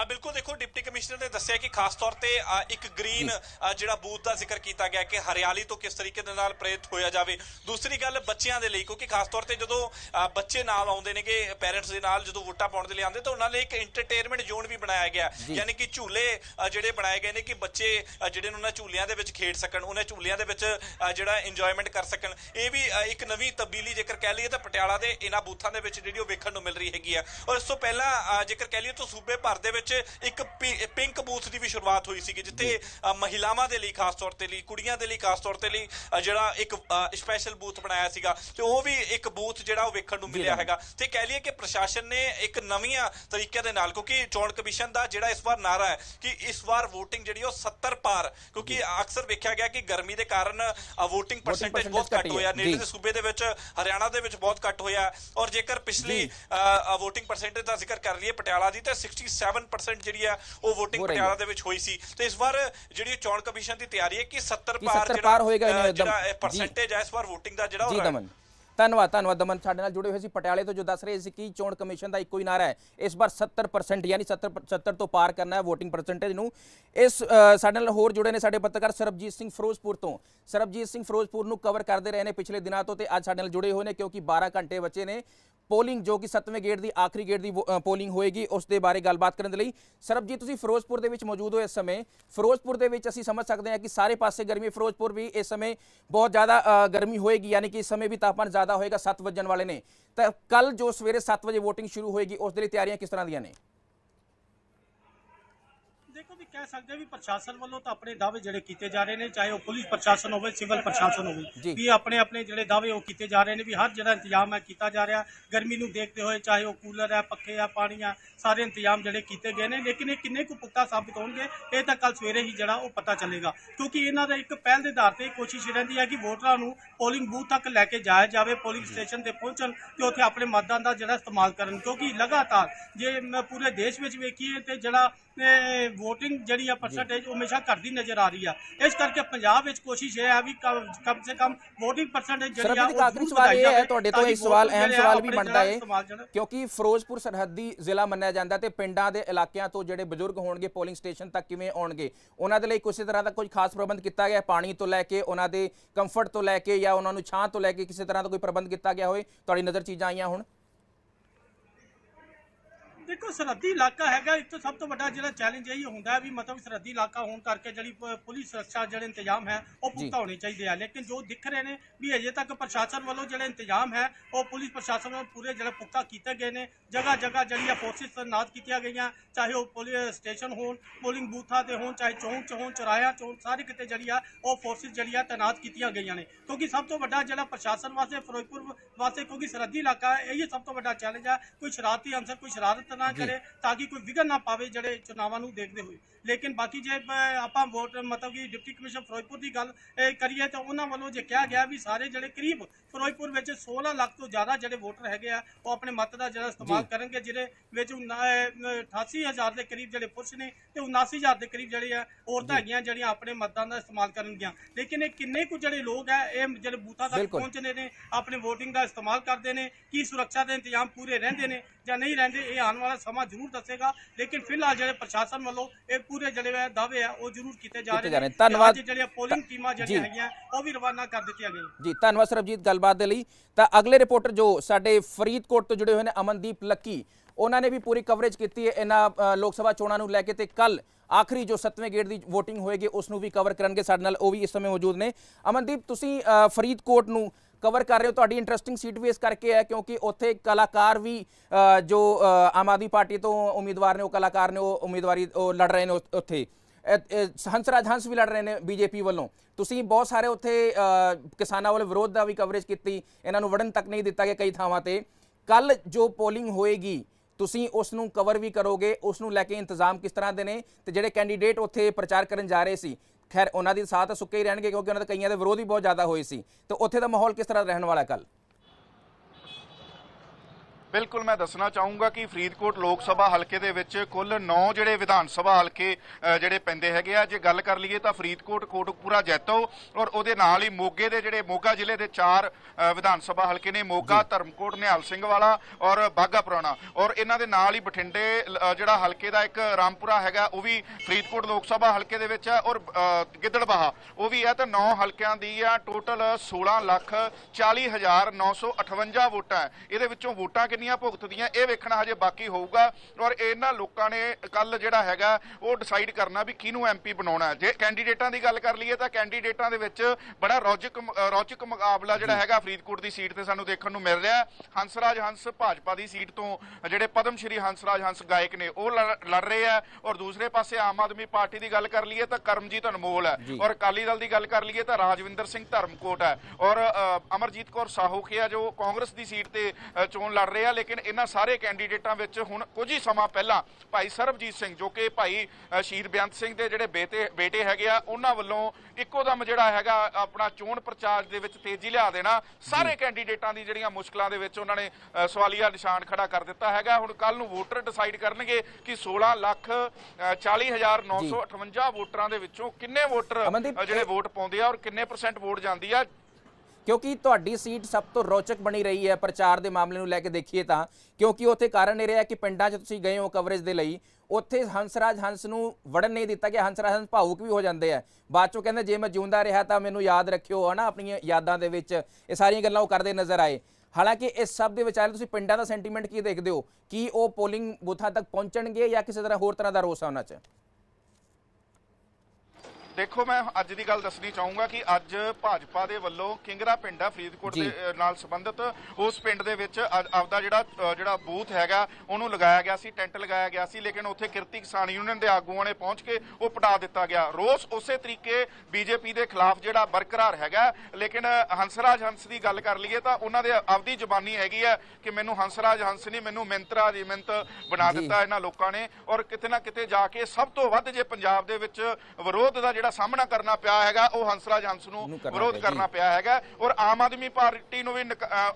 ਬਿਲਕੁਲ ਦੇਖੋ ਡਿਪਟੀ ਕਮਿਸ਼ਨਰ ਨੇ ਦੱਸਿਆ ਕਿ ਖਾਸ ਤੌਰ ਤੇ ਇੱਕ ਗ੍ਰੀਨ ਜਿਹੜਾ ਬੂਥ ਦਾ ਜ਼ਿਕਰ ਕੀਤਾ ਗਿਆ ਕਿ ਹਰਿਆਲੀ ਤੋਂ ਕਿਸ ਤਰੀਕੇ ਦੇ ਨਾਲ ਪ੍ਰੇਰਿਤ ਹੋਇਆ ਜਾਵੇ। ਦੂਸਰੀ ਗੱਲ ਬੱਚਿਆਂ ਦੇ ਲਈ ਕਿਉਂਕਿ ਖਾਸ ਤੌਰ ਤੇ ਜਦੋਂ ਬੱਚੇ ਨਾਲ ਆਉਂਦੇ ਨੇਗੇ ਪੈਰੈਂਟਸ ਦੇ ਨਾਲ ਜਦੋਂ ਵੋਟਾਂ ਪਾਉਣ ਦੇ ਲਈ ਆਉਂਦੇ ਤਾਂ ਉਹਨਾਂ ਲਈ ਇੱਕ ਐਂਟਰਟੇਨਮੈਂਟ ਜ਼ੋਨ ਵੀ ਬਣਾਇਆ ਗਿਆ। ਯਾਨੀ ਕਿ ਝੂਲੇ ਜਿਹੜੇ ਬਣਾਏ ਗਏ ਨੇ ਕਿ ਬੱਚੇ ਜਿਹੜੇ ਉਹਨਾਂ ਝੂਲਿਆਂ ਦੇ ਵਿੱਚ ਖੇਡ ਸਕਣ ਉਹਨਾਂ ਝੂਲਿਆਂ ਦੇ ਵਿੱਚ ਜਿਹੜਾ ਇੰਜੋਇਮੈਂਟ ਕਰ ਸਕਣ। ਇਹ ਵੀ ਇੱਕ ਨਵੀਂ ਤਬਦੀਲੀ ਜੇਕਰ ਕਹਿ ਲਈਏ ਤਾਂ ਪਟਿਆਲਾ ਦੇ ਇਹਨਾਂ ਬੂਥਾਂ ਦੇ ਵਿੱਚ ਜਿਹੜੀ ਉਹ ਵੇਖਣ ਨੂੰ ਮਿਲ ਰਹੀ ਹੈਗੀ ਆ। ਔਰ ਇਸ ਤੋਂ ਪਹਿਲਾਂ ਜੇਕਰ ਕਹਿ ਲਈਏ ਤਾਂ ਸੂਬੇ ਭਰ ਦੇ ਵਿੱਚ ਇੱਕ ਪਿੰਕ ਬੂਥ ਦੀ ਵੀ ਸ਼ੁਰੂਆਤ ਹੋਈ ਸੀਗੀ ਜਿੱਥੇ ਮਹਿਲਾਵਾਂ ਦੇ ਲਈ ਖਾਸ ਤੌਰ ਤੇ ਲਈ ਕੁੜੀਆਂ ਦੇ ਲਈ ਖਾਸ ਤੌਰ ਤੇ ਲਈ ਜਿਹੜਾ ਇੱਕ ਸਪੈਸ਼ਲ ਬੂਥ ਬਣਾਇਆ ਸੀਗਾ ਤੇ ਉਹ ਵੀ ਇੱਕ ਬੂਥ ਜਿਹੜਾ ਉਹ ਵੇਖਣ ਨੂੰ ਮਿਲਿਆ ਹੈਗਾ ਤੇ ਕਹਿ ਲਈਏ ਕਿ ਪ੍ਰਸ਼ਾਸਨ ਨੇ ਇੱਕ ਨਵੀਆਂ ਤਰੀਕੇ ਦੇ ਨਾਲ ਕਿਉਂਕਿ ਚੋਣ ਕਮਿਸ਼ਨ ਦਾ ਜਿਹੜਾ ਇਸ ਵਾਰ ਨਾਰਾ ਹੈ ਕਿ ਇਸ ਵਾਰ VOTING ਜਿਹੜੀ ਉਹ 70 ਪਾਰ ਕਿਉਂਕਿ ਅਕਸਰ ਵੇਖਿਆ ਗਿਆ ਕਿ ਗਰਮੀ ਦੇ ਕਾਰਨ VOTING ਪਰਸੈਂਟੇਜ ਬਹੁਤ ਘੱਟ। ਹੋਇਆ ਨੇੜੇ। ਦੇ ਸੂਬੇ ਦੇ ਵਿੱਚ ਹਰਿਆਣਾ ਦੇ ਵਿੱਚ ਬਹੁਤ ਘੱਟ ਹੋਇਆ ਔਰ ਜੇਕਰ ਪਿਛਲੀ। VOTING ਪਰਸੈਂਟੇਜ ਦਾ ਜ਼ਿਕਰ ਕਰ ਲਈਏ ਪਟਿਆਲਾ ਦੀ ਤਾਂ 67% ਜਿਹੜੀ ਹੈ ਉਹ VOTING ਹੋ ਹੈ। ਪਟਿਆਲਾ ਦੇ ਵਿੱਚ ਹੋਈ ਸੀ ਤੇ ਇਸ ਵਾਰ ਜਿਹੜੀ ਚੋਣ ਕਮਿਸ਼ਨ ਦੀ ਤਿਆਰੀ ਹੈ ਕਿ 70 ਕਿ ਪਾਰ 70 ਜਿਹੜਾ। ਜਿਹੜਾ। ਪਰਸੈਂਟੇਜ ਹੈ ਇਸ ਵਾਰ VOTING ਦਾ ਜਿਹੜਾ ਰਹਿ- ਦਮਨ ਧੰਨਵਾਦ ਧੰਨਵਾਦ ਦਮਨ ਸਾਡੇ ਨਾਲ ਜੁੜੇ ਹੋਏ ਸੀ ਪਟਿਆਲੇ ਤੋਂ ਜੋ ਦੱਸ ਰਹੇ ਸੀ ਕਿ ਚੋਣ ਕਮਿਸ਼ਨ ਦਾ ਇੱਕੋ ਹੀ ਨਾਰਾ ਹੈ ਇਸ ਵਾਰ 70% ਯਾਨੀ 70 70 ਤੋਂ ਪਾਰ ਕਰਨਾ ਹੈ VOTING ਪਰਸੈਂਟੇਜ ਨੂੰ ਇਸ ਸਾਡੇ ਨਾਲ ਹੋਰ ਜੁੜੇ ਨੇ ਸਾਡੇ ਪੱਤਰਕਾਰ ਸਰਬਜੀਤ ਸਿੰਘ ਫਿਰੋਜ਼ਪੁਰ ਤੋਂ ਸਰਬਜੀਤ ਸਿੰਘ ਫਿਰੋਜ਼ਪੁਰ ਨੂੰ ਕਵਰ ਕਰਦੇ ਰਹੇ ਨੇ ਪਿਛਲੇ ਦਿਨਾਂ ਤੋਂ ਤੇ ਅੱਜ ਸਾਡੇ ਨਾਲ ਜੁੜੇ ਹੋਏ ਨੇ ਕਿਉਂਕਿ 12 ਘੰਟੇ ਬਚੇ ਨੇ ਪੋਲਿੰਗ ਜੋ ਕਿ 7ਵੇਂ ਗੇੜ ਦੀ ਆਖਰੀ ਗੇੜ ਦੀ ਵੋ- ਪੋਲਿੰਗ ਹੋਏਗੀ, ਉਸ ਦੇ ਬਾਰੇ ਗੱਲਬਾਤ ਕਰਨ ਦੇ ਲਈ। ਸਰਬਜੀਤ, ਤੁਸੀਂ ਫਿਰੋਜ਼ਪੁਰ ਦੇ ਵਿੱਚ ਮੌਜੂਦ ਹੋ ਇਸ ਸਮੇਂ। ਫਿਰੋਜ਼ਪੁਰ ਦੇ ਵਿੱਚ ਅਸੀਂ ਸਮਝ ਸਕਦੇ ਹਾਂ ਕਿ ਸਾਰੇ ਪਾਸੇ ਗਰਮੀ, ਫਿਰੋਜ਼ਪੁਰ ਵੀ ਇਸ ਸਮੇਂ ਬਹੁਤ ਜ਼ਿਆਦਾ ਗਰਮੀ ਹੋਏਗੀ, ਯਾਨੀ ਕਿ ਇਸ ਸਮੇਂ ਵੀ ਤਾਪਮਾਨ ਜ਼ਿਆਦਾ ਹੋਏਗਾ 7 ਵਜਣ ਵਾਲੇ ਨੇ। ਤਾਂ ਕੱਲ ਜੋ ਸਵੇਰੇ 7 ਵਜੇ VOTING ਸ਼ੁਰੂ ਹੋਏਗੀ, ਉਸ ਦੇ ਲਈ ਤਿਆਰੀਆਂ ਕਿਸ ਤਰ੍ਹਾਂ ਦੀਆਂ ਨੇ? ਕਹਿ ਸਕਦੇ ਵੀ ਪ੍ਰਸ਼ਾਸਨ ਵੱਲੋਂ ਤਾਂ ਆਪਣੇ ਦਾਅਵੇ ਜਿਹੜੇ ਕੀਤੇ ਜਾ ਰਹੇ ਨੇ ਚਾਹੇ ਉਹ ਪੁਲਿਸ ਪ੍ਰਸ਼ਾਸਨ ਹੋਵੇ ਸਿਵਲ ਪ੍ਰਸ਼ਾਸਨ। ਹੋਵੇ ਵੀ ਆਪਣੇ ਆਪਣੇ ਜਿਹੜੇ ਦਾਅਵੇ ਉਹ ਕੀਤੇ ਜਾ ਰਹੇ ਨੇ ਵੀ ਹਰ ਜਿਹੜਾ ਇੰਤਜ਼ਾਮ ਹੈ ਕੀਤਾ ਜਾ ਰਿਹਾ। ਗਰਮੀ ਨੂੰ ਦੇਖਦੇ ਹੋਏ ਚਾਹੇ ਉਹ ਕੂਲਰ ਹੈ ਪੱਖੇ ਆ ਪਾਣੀ ਆ ਸਾਰੇ ਇੰਤਜ਼ਾਮ ਜਿਹੜੇ ਕੀਤੇ ਗਏ ਨੇ ਲੇਕਿਨ ਇਹ ਕਿੰਨੇ ਕੁ ਪੁਖਤਾ ਸਾਬਤ ਹੋਣਗੇ ਇਹ ਤਾਂ ਕੱਲ ਸਵੇਰੇ ਹੀ ਜਿਹੜਾ ਉਹ ਪਤਾ ਚੱਲੇਗਾ। ਕਿਉਂਕਿ ਇਹਨਾਂ ਦਾ ਇੱਕ ਪਹਿਲ ਦੇ ਆਧਾਰ ਤੇ ਕੋਸ਼ਿਸ਼ ਰਹਿੰਦੀ ਹੈ ਕਿ ਵੋਟਰਾਂ ਨੂੰ ਪੋਲਿੰਗ ਬੂਥ ਤੱਕ ਲੈ ਕੇ ਜਾਇਆ ਜਾਵੇ ਪੋਲਿੰਗ ਸਟੇਸ਼ਨ ਤੇ ਪਹੁੰਚਣ ਤੇ ਉੱਥੇ ਆਪਣੇ ਮਤਦਾਨ ਦਾ ਜਿਹੜਾ ਇਸਤੇਮਾਲ ਕਰਨ। ਕਿਉਂਕਿ ਲਗਾਤਾਰ ਜੇ ਮ- ਪੂਰੇ ਦੇਸ਼ ਵਿੱਚ ਵੇਖੀਏ ਤੇ ਜਿਹੜਾ VOTING ਜਿਹੜੀ ਆ ਪਰਸੈਂਟੇਜ ਉਹ ਹਮੇਸ਼ਾ ਘਟਦੀ ਨਜ਼ਰ ਆ ਰਹੀ ਆ। ਇਸ ਕਰਕੇ ਪੰਜਾਬ ਵਿੱਚ ਕੋਸ਼ਿਸ਼ ਇਹ ਹੈ ਵੀ ਕਮ ਕਮ ਸੇ ਕਮ VOTING ਪਰਸੈਂਟੇਜ ਜਿਹੜੀ ਆ ਉਹ ਆਖਰੀ ਸਵਾਲ ਇਹ ਹੈ ਤੁਹਾਡੇ ਤੋਂ ਇਹ ਸਵਾਲ ਅਹਿਮ ਆ ਸਵਾਲ ਵੀ ਬਣਦਾ ਹੈ ਕਿਉਂਕਿ ਫਿਰੋਜ਼ਪੁਰ ਸਰਹੱਦੀ ਜ਼ਿਲ੍ਹਾ ਮੰਨਿਆ ਜਾਂਦਾ ਤੇ ਪਿੰਡਾਂ ਦੇ ਇਲਾਕਿਆਂ ਤੋਂ ਜਿਹੜੇ ਬਜ਼ੁਰਗ ਹੋਣਗੇ ਪੋਲਿੰਗ ਸਟੇਸ਼ਨ ਤੱਕ ਕਿਵੇਂ ਆਉਣਗੇ ਉਹਨਾਂ ਦੇ ਲਈ ਕਿਸੇ ਤਰ੍ਹਾਂ ਦਾ ਕੋਈ ਖਾਸ ਪ੍ਰਬੰਧ ਕੀਤਾ ਗਿਆ? ਪਾਣੀ ਤੋਂ ਲੈ ਕੇ ਉਹਨਾਂ ਦੇ ਕੰਫਰਟ ਤੋਂ ਲੈ ਕੇ ਜਾਂ ਉਹਨਾਂ ਨੂੰ ਛਾਂ ਤੋਂ ਲੈ ਕੇ ਕਿਸੇ ਤਰ੍ਹਾਂ ਦਾ ਕੋਈ ਪ੍ਰਬੰਧ ਕੀਤਾ ਗਿਆ ਹੋਵੇ? ਤੁਹਾਡੀ ਨਜ਼ਰ ਚੀਜ਼ਾਂ ਆਈਆਂ ਹੁਣ? ਦੇਖੋ ਸਰਹੱਦੀ ਇਲਾਕਾ ਹੈਗਾ ਇੱਕ ਤੋਂ ਸਭ ਤੋਂ ਵੱਡਾ ਜਿਹੜਾ ਚੈਲੰਜ ਇਹ ਹੁੰਦਾ ਹੈ ਵੀ ਮਤਲਬ ਸਰਹੱਦੀ ਇਲਾਕਾ ਹੋਣ ਕਰਕੇ ਜਿਹੜੀ ਪ- ਪੁਲਿਸ ਸੁਰੱਖਿਆ ਜਿਹੜੇ ਇੰਤਜ਼ਾਮ ਹੈ ਉਹ ਪੁਖਤਾ ਹੋਣੇ ਚਾਹੀਦੇ ਆ। ਲੇਕਿਨ ਜੋ ਦਿਖ ਰਹੇ ਨੇ ਵੀ ਅਜੇ ਤੱਕ ਪ੍ਰਸ਼ਾਸਨ ਵੱਲੋਂ ਜਿਹੜੇ ਇੰਤਜ਼ਾਮ ਹੈ ਉਹ ਪੁਲਿਸ ਪ੍ਰਸ਼ਾਸਨ ਵੱਲੋਂ ਪੂਰੇ ਜਿਹੜੇ ਪੁਖਤਾ ਕੀਤੇ ਗਏ ਨੇ। ਜਗ੍ਹਾ ਜਗ੍ਹਾ ਜਿਹੜੀਆਂ ਫੋਰਸਿਸ ਤੈਨਾਤ ਕੀਤੀਆਂ ਗਈਆਂ ਚਾਹੇ ਉਹ ਪੁਲਿਸ ਸਟੇਸ਼ਨ ਹੋਣ ਪੋਲਿੰਗ ਬੂਥਾਂ ਤੇ ਹੋਣ ਚਾਹੇ ਚੌਂਕ ਚ ਹੋਣ ਚੌਰਾਹਿਆਂ ਚ ਹੋਣ ਸਾਰੇ ਕਿਤੇ ਜਿਹੜੀ ਆ ਉਹ ਫੋਰਸਿਸ ਜਿਹੜੀ ਆ ਤੈਨਾਤ ਕੀਤੀਆਂ ਗਈਆਂ ਨੇ। ਕਿਉਂਕਿ ਸਭ ਤੋਂ ਵੱਡਾ ਜਿਹੜਾ ਪ੍ਰਸ਼ਾਸਨ ਵਾਸਤੇ ਫਿਰੋਜ਼ਪੁਰ ਵਾਸਤੇ ਕਿਉਂਕਿ ਸਰਹੱਦੀ ਇਲਾਕਾ ਹੈ ਇਹ ਸਭ ਤੋਂ ਵੱਡਾ ਚੈਲੰਜ ਹੈ ਕੋਈ ਸ਼ਰਾਰਤੀ ਅੰਸਰ ਕੋਈ ਸ਼ਰਾਰਤ ਨਾ ਕਰੇ ਤਾਂ ਕਿ ਕੋਈ ਵਿਘਨ ਨਾ ਪਾਵੇ ਜਿਹੜੇ ਚੁਣਾਵਾਂ ਨੂੰ ਦੇਖਦੇ ਹੋਏ। ਲੇਕਿਨ ਬਾਕੀ ਜੇ ਆਪਾਂ ਵੋਟ ਮਤਲਬ ਕਿ ਡਿਪਟੀ ਕਮਿਸ਼ਨਰ ਫਿਰੋਜ਼ਪੁਰ ਦੀ ਗੱਲ ਕਰੀਏ ਤਾਂ ਉਹਨਾਂ ਵੱਲੋਂ ਜੇ ਕਿਹਾ ਗਿਆ ਵੀ ਸਾਰੇ ਜਿਹੜੇ ਕਰੀਬ ਫਿਰੋਜ਼ਪੁਰ ਵਿੱਚ 16 ਲੱਖ ਤੋਂ ਜ਼ਿਆਦਾ ਜਿਹੜੇ ਵੋਟਰ ਹੈਗੇ ਆ ਉਹ ਆਪਣੇ ਮਤ ਦਾ ਜਿਹੜਾ ਇਸਤੇਮਾਲ ਕਰਨਗੇ ਜਿਹਦੇ ਵਿੱਚ 88000 ਦੇ ਕਰੀਬ ਜਿਹੜੇ ਪੁਰਸ਼ ਨੇ ਤੇ 79000 ਦੇ ਕਰੀਬ ਜਿਹੜੇ ਆ ਔਰਤਾਂ ਹੈਗੀਆਂ ਜਿਹੜੀਆਂ ਆਪਣੇ ਮਤਦਾਨ ਦਾ ਇਸਤੇਮਾਲ ਕਰਨਗੀਆਂ। ਲੇਕਿਨ ਇਹ ਕਿੰਨੇ ਕੁ ਜਿਹੜੇ ਲੋਕ ਆ ਇਹ ਜਿਹੜੇ ਬੂਥਾਂ ਤੱਕ। ਪਹੁੰਚਦੇ ਨੇ ਆਪਣੇ VOTING ਦਾ ਇਸਤੇਮਾਲ ਕਰਦੇ ਨੇ ਕੀ ਸੁਰੱਖਿਆ ਦੇ ਇੰਤਜ਼ਾਮ ਪੂਰੇ ਰਹਿੰਦੇ ਨੇ ਜਾਂ ਨਹੀਂ ਰਹਿੰਦੇ ਇਹ ਆਉਣ ਵਾਲਾ ਸਮਾਂ ਜ਼ਰੂਰ ਦੱਸੇਗਾ ਲੇਕਿਨ ਫਿਲਹਾਲ ਜਿਹੜੇ ਪ੍ਰਸ਼ਾਸਨ ਵੱਲੋਂ ਇਹ ਪੂਰੇ ਜਿਹੜੇ ਦਾਅਵੇ ਆ ਉਹ ਜ਼ਰੂਰ ਕੀਤੇ ਜਾ ਰਹੇ ਨੇ। ਧੰਨਵਾਦ। ਜਿਹੜੀਆਂ ਪੋਲਿੰਗ ਟੀਮਾਂ ਜਿਹੜੀਆਂ। ਹੈਗੀਆਂ ਉਹ ਵੀ ਰਵਾਨਾ ਕਰ ਦਿੱਤੀਆਂ ਗਈਆਂ ਜੀ ਧੰਨਵਾਦ ਸਰਬਜੀਤ ਗੱਲਬਾਤ ਦੇ ਲਈ ਤਾਂ ਅਗਲੇ ਰਿਪੋਰਟਰ ਜੋ ਸਾਡੇ ਫਰੀਦਕੋਟ ਤੋਂ ਜੁੜੇ ਹੋਏ ਨੇ ਅਮਨਦੀਪ ਲੱਕੀ ਉਹਨਾਂ ਨੇ ਵੀ ਪੂਰੀ ਕਵਰੇਜ ਕੀਤੀ ਹੈ ਇਹਨਾਂ ਲੋਕ ਸਭਾ ਚੋਣਾਂ ਨੂੰ ਲੈ ਕੇ ਤੇ ਕੱਲ ਆਖਰੀ ਜੋ 7ਵੇਂ ਗੇੜ ਦੀ VOTING ਹੋਏਗੀ ਉਸ ਨੂੰ ਵੀ ਕਵਰ ਕਰਨਗੇ ਸਾਡੇ ਨਾਲ ਉਹ ਵੀ ਇਸ ਸਮੇਂ ਮੌਜੂਦ ਨੇ ਅਮਨਦੀਪ ਤੁਸੀਂ ਫਰੀਦਕੋਟ ਨੂੰ ਕਵਰ ਕਰ ਰਹੇ ਹੋ, ਤੁਹਾਡੀ ਇੰਟਰਸਟਿੰਗ ਸੀਟ ਵੀ ਇਸ ਕਰਕੇ ਹੈ ਕਿਉਂਕਿ ਉੱਥੇ ਕਲਾਕਾਰ ਵੀ ਜੋ ਆਮ ਆਦਮੀ ਪਾਰਟੀ ਤੋਂ ਉਮੀਦਵਾਰ ਨੇ, ਉਹ ਕਲਾਕਾਰ ਨੇ, ਉਹ ਉਮੀਦਵਾਰੀ, ਉਹ ਲੜ ਰਹੇ ਨੇ ਉੱਥੇ। ਇਹ- ਇਹ ਹੰਸਰਾਜ ਹੰਸ ਵੀ ਲੜ ਰਹੇ ਨੇ ਬੀਜੇਪੀ ਵੱਲੋਂ। ਤੁਸੀਂ ਬਹੁਤ ਸਾਰੇ ਉੱਥੇ ਕਿਸਾਨਾਂ ਵੱਲੋਂ ਵਿਰੋਧ ਦਾ ਵੀ ਕਵਰੇਜ ਕੀਤੀ, ਇਹਨਾਂ ਨੂੰ ਵੜਨ ਤੱਕ ਨਹੀਂ ਦਿੱਤਾ ਗਿਆ ਕਈ ਥਾਵਾਂ ਤੇ। ਕੱਲ ਜੋ ਪੋਲਿੰਗ ਹੋਏਗੀ, ਤੁਸੀਂ ਉਸ ਨੂੰ ਕਵਰ ਵੀ ਕਰੋਗੇ, ਉਸ ਨੂੰ ਲੈ ਕੇ ਇੰਤਜ਼ਾਮ ਕਿਸ ਤਰ੍ਹਾਂ ਦੇ ਨੇ, ਤੇ ਜਿਹੜੇ ਕੈਂਡੀਡੇਟ ਉੱਥੇ ਪ੍ਰਚਾਰ ਕਰਨ ਜਾ ਰਹੇ ਸੀ ਖੈਰ, ਉਹਨਾਂ ਦੀ ਸਾਹ ਤਾਂ ਸੁੱਕੇ ਹੀ ਰਹਿਣਗੇ ਕਿਉਂਕਿ ਉਹਨਾਂ ਦੇ ਕਈਆਂ ਦੇ ਵਿਰੋਧ ਹੀ ਬਹੁਤ ਜ਼ਿਆਦਾ ਹੋਏ ਸੀ। ਤੇ ਉੱਥੇ ਦਾ ਮਾਹੌਲ ਕਿਸ ਤਰ੍ਹਾਂ ਰਹਿਣ ਵਾਲਾ ਕੱਲ ਬਿਲਕੁਲ ਮੈਂ ਦੱਸਣਾ ਚਾਹੂੰਗਾ ਕਿ ਫਰੀਦਕੋਟ ਲੋਕ ਸਭਾ ਹਲਕੇ ਦੇ ਵਿੱਚ ਕੁੱਲ 9 ਜਿਹੜੇ ਵਿਧਾਨ ਸਭਾ ਹਲਕੇ ਜਿਹੜੇ ਪੈਂਦੇ ਹੈਗੇ ਆ। ਜੇ ਗੱਲ ਕਰ ਲਈਏ ਤਾਂ ਫਰੀਦਕੋਟ ਕੋਟਕਪੂਰਾ ਜੈਤੋ ਔਰ ਉਹਦੇ ਨਾਲ ਹੀ ਮੋਗੇ ਦੇ ਜਿਹੜੇ ਮੋਗਾ ਜ਼ਿਲ੍ਹੇ ਦੇ ਚਾਰ ਅ, ਵਿਧਾਨ ਸਭਾ ਹਲਕੇ ਨੇ ਮੋਗਾ ਧਰਮਕੋਟ ਨਿਹਾਲ ਸਿੰਘ ਵਾਲਾ ਔਰ ਬਾਗਾ ਪੁਰਾਣਾ ਔਰ ਇਹਨਾਂ ਦੇ ਨਾਲ ਹੀ ਬਠਿੰਡੇ ਜਿਹੜਾ ਹਲਕੇ ਦਾ ਇੱਕ ਰਾਮਪੁਰਾ ਹੈਗਾ ਉਹ ਵੀ ਫਰੀਦਕੋਟ ਲੋਕ ਸਭਾ ਹਲਕੇ ਦੇ ਵਿੱਚ ਹੈ ਔਰ ਗਿੱਦੜਬਾਹਾ ਉਹ ਵੀ ਹੈ। ਤਾਂ 9 ਹਲਕਿਆਂ ਦੀ ਆ ਟੋਟਲ 16 ਲੱਖ 40 ਹਜ਼ਾਰ 958 ਵੋਟਾਂ। ਇਹਦੇ ਵਿੱਚੋਂ ਵੋਟਾਂ ਕਿੰਨੀਆਂ ਕਿੰਨੀਆਂ ਭੁਗਤਦੀਆਂ ਇਹ ਵੇਖਣਾ ਹਜੇ ਬਾਕੀ ਹੋਊਗਾ ਔਰ ਇਹਨਾਂ ਲੋਕਾਂ ਨੇ ਕੱਲ ਜਿਹੜਾ ਹੈਗਾ ਉਹ ਡਿਸਾਈਡ ਕਰਨਾ ਵੀ ਕਿਹਨੂੰ ਐਮਪੀ ਬਣਾਉਣਾ। ਜੇ ਕੈਂਡੀਡੇਟਾਂ ਦੀ ਗੱਲ ਕਰ ਲਈਏ ਤਾਂ ਕੈਂਡੀਡੇਟਾਂ ਦੇ ਵਿੱਚ ਬੜਾ ਰੌਚਕ ਰੌਚਕ ਮੁਕਾਬਲਾ ਜਿਹੜਾ ਹੈਗਾ ਫਰੀਦਕੋਟ ਦੀ ਸੀਟ ਤੇ ਸਾਨੂੰ ਦੇਖਣ ਨੂੰ ਮਿਲ ਰਿਹਾ। ਹੰਸਰਾਜ ਹੰਸ ਭਾਜਪਾ ਦੀ ਸੀਟ ਤੋਂ ਜਿਹੜੇ ਪਦਮ ਸ਼੍ਰੀ ਹੰਸਰਾਜ ਹੰਸ ਗਾਇਕ ਨੇ ਉਹ ਲੜ ਰਹੇ ਆ ਔਰ ਦੂਸਰੇ ਪਾਸੇ ਆਮ ਆਦਮੀ ਪਾਰਟੀ ਦੀ ਗੱਲ ਕਰ ਲਈਏ ਤਾਂ ਕਰਮਜੀਤ ਅਨਮੋਲ ਹੈ। ਔਰ ਅਕਾਲੀ ਦਲ ਦੀ ਗੱਲ ਕਰ ਲਈਏ ਤਾਂ ਰਾਜਵਿੰਦਰ ਸਿੰਘ ਧਰਮਕੋਟ ਹੈ ਔਰ ਅਮਰਜੀਤ ਕੌਰ ਸਾਹੂਕੇ ਆ ਜੋ ਕਾਂਗਰਸ ਦੀ ਸੀਟ ਤੇ ਚੋਣ ਲੜ ਰਹੇ ਆ ਲੇਕਿਨ ਇਹਨਾਂ ਸਾਰੇ ਕੈਂਡੀਡੇਟਾਂ ਵਿੱਚ ਹੁਣ ਕੁਝ ਹੀ ਸਮਾਂ ਪਹਿਲਾਂ ਭਾਈ ਸਰਬਜੀਤ ਸਿੰਘ ਜੋ ਕਿ ਭਾਈ ਸ਼ਹੀਦ ਬੇਅੰਤ ਸਿੰਘ ਦੇ ਜਿਹੜੇ ਬੇਟੇ ਬੇਟੇ ਹੈਗੇ ਆ ਉਹਨਾਂ ਵੱਲੋਂ ਇੱਕੋ ਦਮ ਜਿਹੜਾ ਹੈਗਾ ਆਪਣਾ ਚੋਣ ਪ੍ਰਚਾਰ ਦੇ ਵਿੱਚ ਤੇਜ਼ੀ ਲਿਆ ਦੇਣਾ। ਸਾਰੇ ਕੈਂਡੀਡੇਟਾਂ ਦੀ ਜਿਹੜੀਆਂ ਮੁਸ਼ਕਲਾਂ ਦੇ ਵਿੱਚ ਉਹਨਾਂ ਨੇ ਸਵਾਲੀਆ ਨਿਸ਼ਾਨ ਖੜਾ ਕਰ ਦਿੱਤਾ ਹੈਗਾ। ਹੁਣ ਕੱਲ ਨੂੰ ਵੋਟਰ ਡਿਸਾਈਡ ਕਰਨਗੇ ਕਿ 16 ਲੱਖ ਅ, 40958 ਵੋਟਰਾਂ ਦੇ ਵਿੱਚੋਂ ਕਿੰਨੇ ਵੋਟਰ ਜਿਹੜੇ ਵੋਟ ਪਾਉਂਦੇ ਆ ਔਰ ਕਿੰਨੇ ਪਰਸੈਂਟ ਵੋਟ ਜਾਂਦੀ ਆ ਕਿਉਂਕਿ ਤੁਹਾਡੀ ਸੀਟ ਸਭ ਤੋਂ ਰੌਚਕ ਬਣੀ ਰਹੀ ਹੈ, ਪ੍ਰਚਾਰ ਦੇ ਮਾਮਲੇ ਨੂੰ ਲੈ ਕੇ ਦੇਖੀਏ ਤਾਂ, ਕਿਉਂਕਿ ਉੱਥੇ ਕਾਰਨ ਇਹ ਰਿਹਾ ਕਿ ਪਿੰਡਾਂ 'ਚ ਤੁਸੀਂ ਗਏ ਹੋ ਕਵਰੇਜ ਦੇ ਲਈ, ਉੱਥੇ ਹੰਸਰਾਜ ਹੰਸ ਨੂੰ ਵੜਨ ਨਹੀਂ ਦਿੱਤਾ ਗਿਆ, ਹੰਸਰਾਜ ਹੰਸ ਭਾਵੁਕ ਵੀ ਹੋ ਜਾਂਦੇ ਆ। ਬਾਅਦ ਚੋਂ ਕਹਿੰਦੇ, ਜੇ ਮੈਂ ਜਿਉਂਦਾ ਰਿਹਾ ਤਾਂ ਮੈਨੂੰ ਯਾਦ ਰੱਖਿਓ, ਹਨਾ, ਆਪਣੀਆਂ ਯਾਦਾਂ ਦੇ ਵਿੱਚ, ਇਹ ਸਾਰੀਆਂ ਗੱਲਾਂ ਉਹ ਕਰਦੇ ਨਜ਼ਰ ਆਏ। ਹਾਲਾਂਕਿ ਇਸ ਸਭ ਦੇ ਵਿਚਾਲੇ ਤੁਸੀਂ ਪਿੰਡਾਂ ਦਾ ਸੈਂਟੀਮੈਂਟ ਕੀ ਦੇਖਦੇ ਹੋ? ਕੀ ਉਹ ਪੋਲਿੰਗ ਬੂਥਾਂ ਤੱਕ ਪਹੁੰਚਣਗੇ ਜਾਂ ਕਿਸੇ ਤਰ੍ਹਾਂ ਹੋਰ ਤਰ੍ਹਾਂ ਦਾ ਰੋਸ ਆ ਉਹਨਾਂ 'ਚ? ਦੇਖੋ ਮੈਂ ਅੱਜ ਦੀ ਗੱਲ ਦੱਸਣੀ ਚਾਹੂੰਗਾ ਕਿ ਅੱਜ ਭਾਜਪਾ ਦੇ ਵੱਲੋਂ ਕਿੰਗਰਾ ਪਿੰਡ ਆ ਫਰੀਦਕੋਟ। ਦੇ ਨਾਲ ਸੰਬੰਧਿਤ ਉਸ ਪਿੰਡ ਦੇ ਵਿੱਚ ਆਪਦਾ ਜਿਹੜਾ ਜਿਹੜਾ ਬੂਥ ਹੈਗਾ ਉਹਨੂੰ ਲਗਾਇਆ ਗਿਆ ਸੀ ਟੈਂਟ ਲਗਾਇਆ ਗਿਆ ਸੀ ਲੇਕਿਨ ਉੱਥੇ ਕਿਰਤੀ ਕਿਸਾਨ ਯੂਨੀਅਨ ਦੇ ਆਗੂਆਂ ਨੇ ਪਹੁੰਚ ਕੇ ਉਹ ਪਟਾ ਦਿੱਤਾ ਗਿਆ ਰੋਸ ਉਸੇ ਤਰੀਕੇ ਬੀਜੇਪੀ ਦੇ ਖਿਲਾਫ ਜਿਹੜਾ ਬਰਕਰਾਰ ਹੈਗਾ ਲੇਕਿਨ ਹੰਸਰਾਜ ਹੰਸ ਦੀ ਗੱਲ ਕਰ ਲਈਏ ਤਾਂ ਉਹਨਾਂ ਦੇ ਆਪਦੀ ਜ਼ੁਬਾਨੀ ਹੈਗੀ ਹੈ ਕਿ ਮੈਨੂੰ ਹੰਸਰਾਜ ਹੰਸ ਨਹੀਂ ਮੈਨੂੰ ਮਿੰਤਰਾ ਜੀ ਮਿੰਤ ਬਣਾ। ਦਿੱਤਾ ਇਹਨਾਂ ਲੋਕਾਂ ਨੇ ਔਰ ਕਿਤੇ ਨਾ ਕਿਤੇ ਜਾ ਕੇ ਸਭ ਤੋਂ ਵੱਧ ਜੇ ਪੰਜਾਬ ਦੇ ਵਿੱਚ ਵਿਰੋਧ ਦਾ ਜਿਹੜਾ ਸਾਹਮਣਾ ਕਰਨਾ ਪਿਆ ਹੈਗਾ ਉਹ ਹੰਸਰਾਜ ਹੰਸ ਨੂੰ ਵਿਰੋਧ ਕਰਨਾ। ਪਿਆ ਹੈਗਾ ਔਰ ਆਮ ਆਦਮੀ ਪਾਰਟੀ ਨੂੰ ਵੀ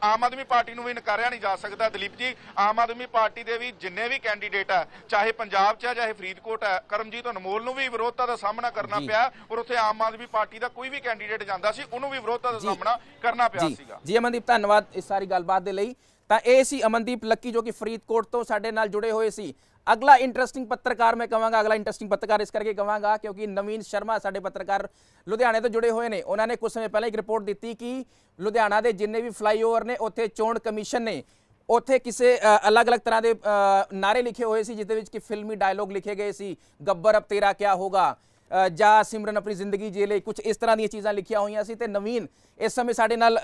ਆਮ ਆਦਮੀ ਪਾਰਟੀ ਨੂੰ ਵੀ ਨਕਾਰਿਆ ਨਹੀਂ ਜਾ ਸਕਦਾ ਦਲੀਪ ਜੀ ਆਮ ਆਦਮੀ ਪਾਰਟੀ ਦੇ ਵੀ ਜਿੰਨੇ ਵੀ ਕੈਂਡੀਡੇਟ ਆ ਚਾਹੇ ਪੰਜਾਬ 'ਚ ਆ ਚਾਹੇ ਫਰੀਦਕੋਟ ਹੈ ਕਰਮਜੀਤ ਅਨਮੋਲ ਨੂੰ ਵੀ ਵਿਰੋਧਤਾ ਦਾ ਸਾਹਮਣਾ ਕਰਨਾ। ਪਿਆ ਔਰ ਉੱਥੇ ਆਮ ਆਦਮੀ ਪਾਰਟੀ ਦਾ ਕੋਈ ਵੀ ਕੈਂਡੀਡੇਟ ਜਾਂਦਾ ਸੀ ਉਹਨੂੰ ਵੀ ਵਿਰੋਧਤਾ ਦਾ। ਸਾਹਮਣਾ ਕਰਨਾ ਪਿਆ ਸੀਗਾ ਜੀ ਅਮਨਦੀਪ ਧੰਨਵਾਦ ਇਸ ਸਾਰੀ ਗੱਲਬਾਤ ਦੇ ਲਈ ਤਾਂ ਇਹ ਸੀ ਅਮਨਦੀਪ ਲੱਕੀ ਜੋ ਕਿ ਫਰੀਦਕੋਟ ਤੋਂ ਸਾਡੇ ਨਾਲ ਜੁੜੇ ਹੋਏ ਸੀ। ਅਗਲਾ ਇੰਟਰਸਟਿੰਗ ਪੱਤਰਕਾਰ ਮੈਂ ਕਹਾਂਗਾ ਅਗਲਾ ਇੰਟਰਸਟਿੰਗ ਪੱਤਰਕਾਰ ਇਸ ਕਰਕੇ ਕਹਾਂਗਾ ਕਿਉਂਕਿ ਨਵੀਨ ਸ਼ਰਮਾ ਸਾਡੇ ਪੱਤਰਕਾਰ ਲੁਧਿਆਣੇ ਤੋਂ ਜੁੜੇ ਹੋਏ ਨੇ। ਉਹਨਾਂ ਨੇ ਕੁਝ ਸਮੇਂ ਪਹਿਲਾਂ ਇੱਕ ਰਿਪੋਰਟ ਦਿੱਤੀ ਕਿ ਲੁਧਿਆਣਾ ਦੇ ਜਿੰਨੇ ਵੀ ਫਲਾਈਓਵਰ ਨੇ ਉੱਥੇ ਚੋਣ ਕਮਿਸ਼ਨ ਨੇ ਉੱਥੇ ਕਿਸੇ ਅਲੱਗ-ਅਲੱਗ ਤਰ੍ਹਾਂ ਦੇ ਅ, ਨਾਰੇ ਲਿਖੇ ਹੋਏ ਸੀ ਜਿਸ ਵਿੱਚ ਕਿ ਫਿਲਮੀ ਡਾਇਲੋਗ ਲਿਖੇ ਗਏ ਸੀ ਗੱਬਰ ਅਬ ਤੇਰਾ ਕਿਆ ਹੋਗਾ ਅ, ਜਾਂ ਸਿਮਰਨ ਆਪਣੀ ਜ਼ਿੰਦਗੀ ਜੀ ਲਈ ਕੁਝ ਇਸ ਤਰ੍ਹਾਂ ਦੀਆਂ ਚੀਜ਼ਾਂ ਲਿਖੀਆਂ ਹੋਈਆਂ ਸੀ ਤੇ ਨਵੀਨ ਇਸ ਸਮੇਂ ਸਾਡੇ ਨਾਲ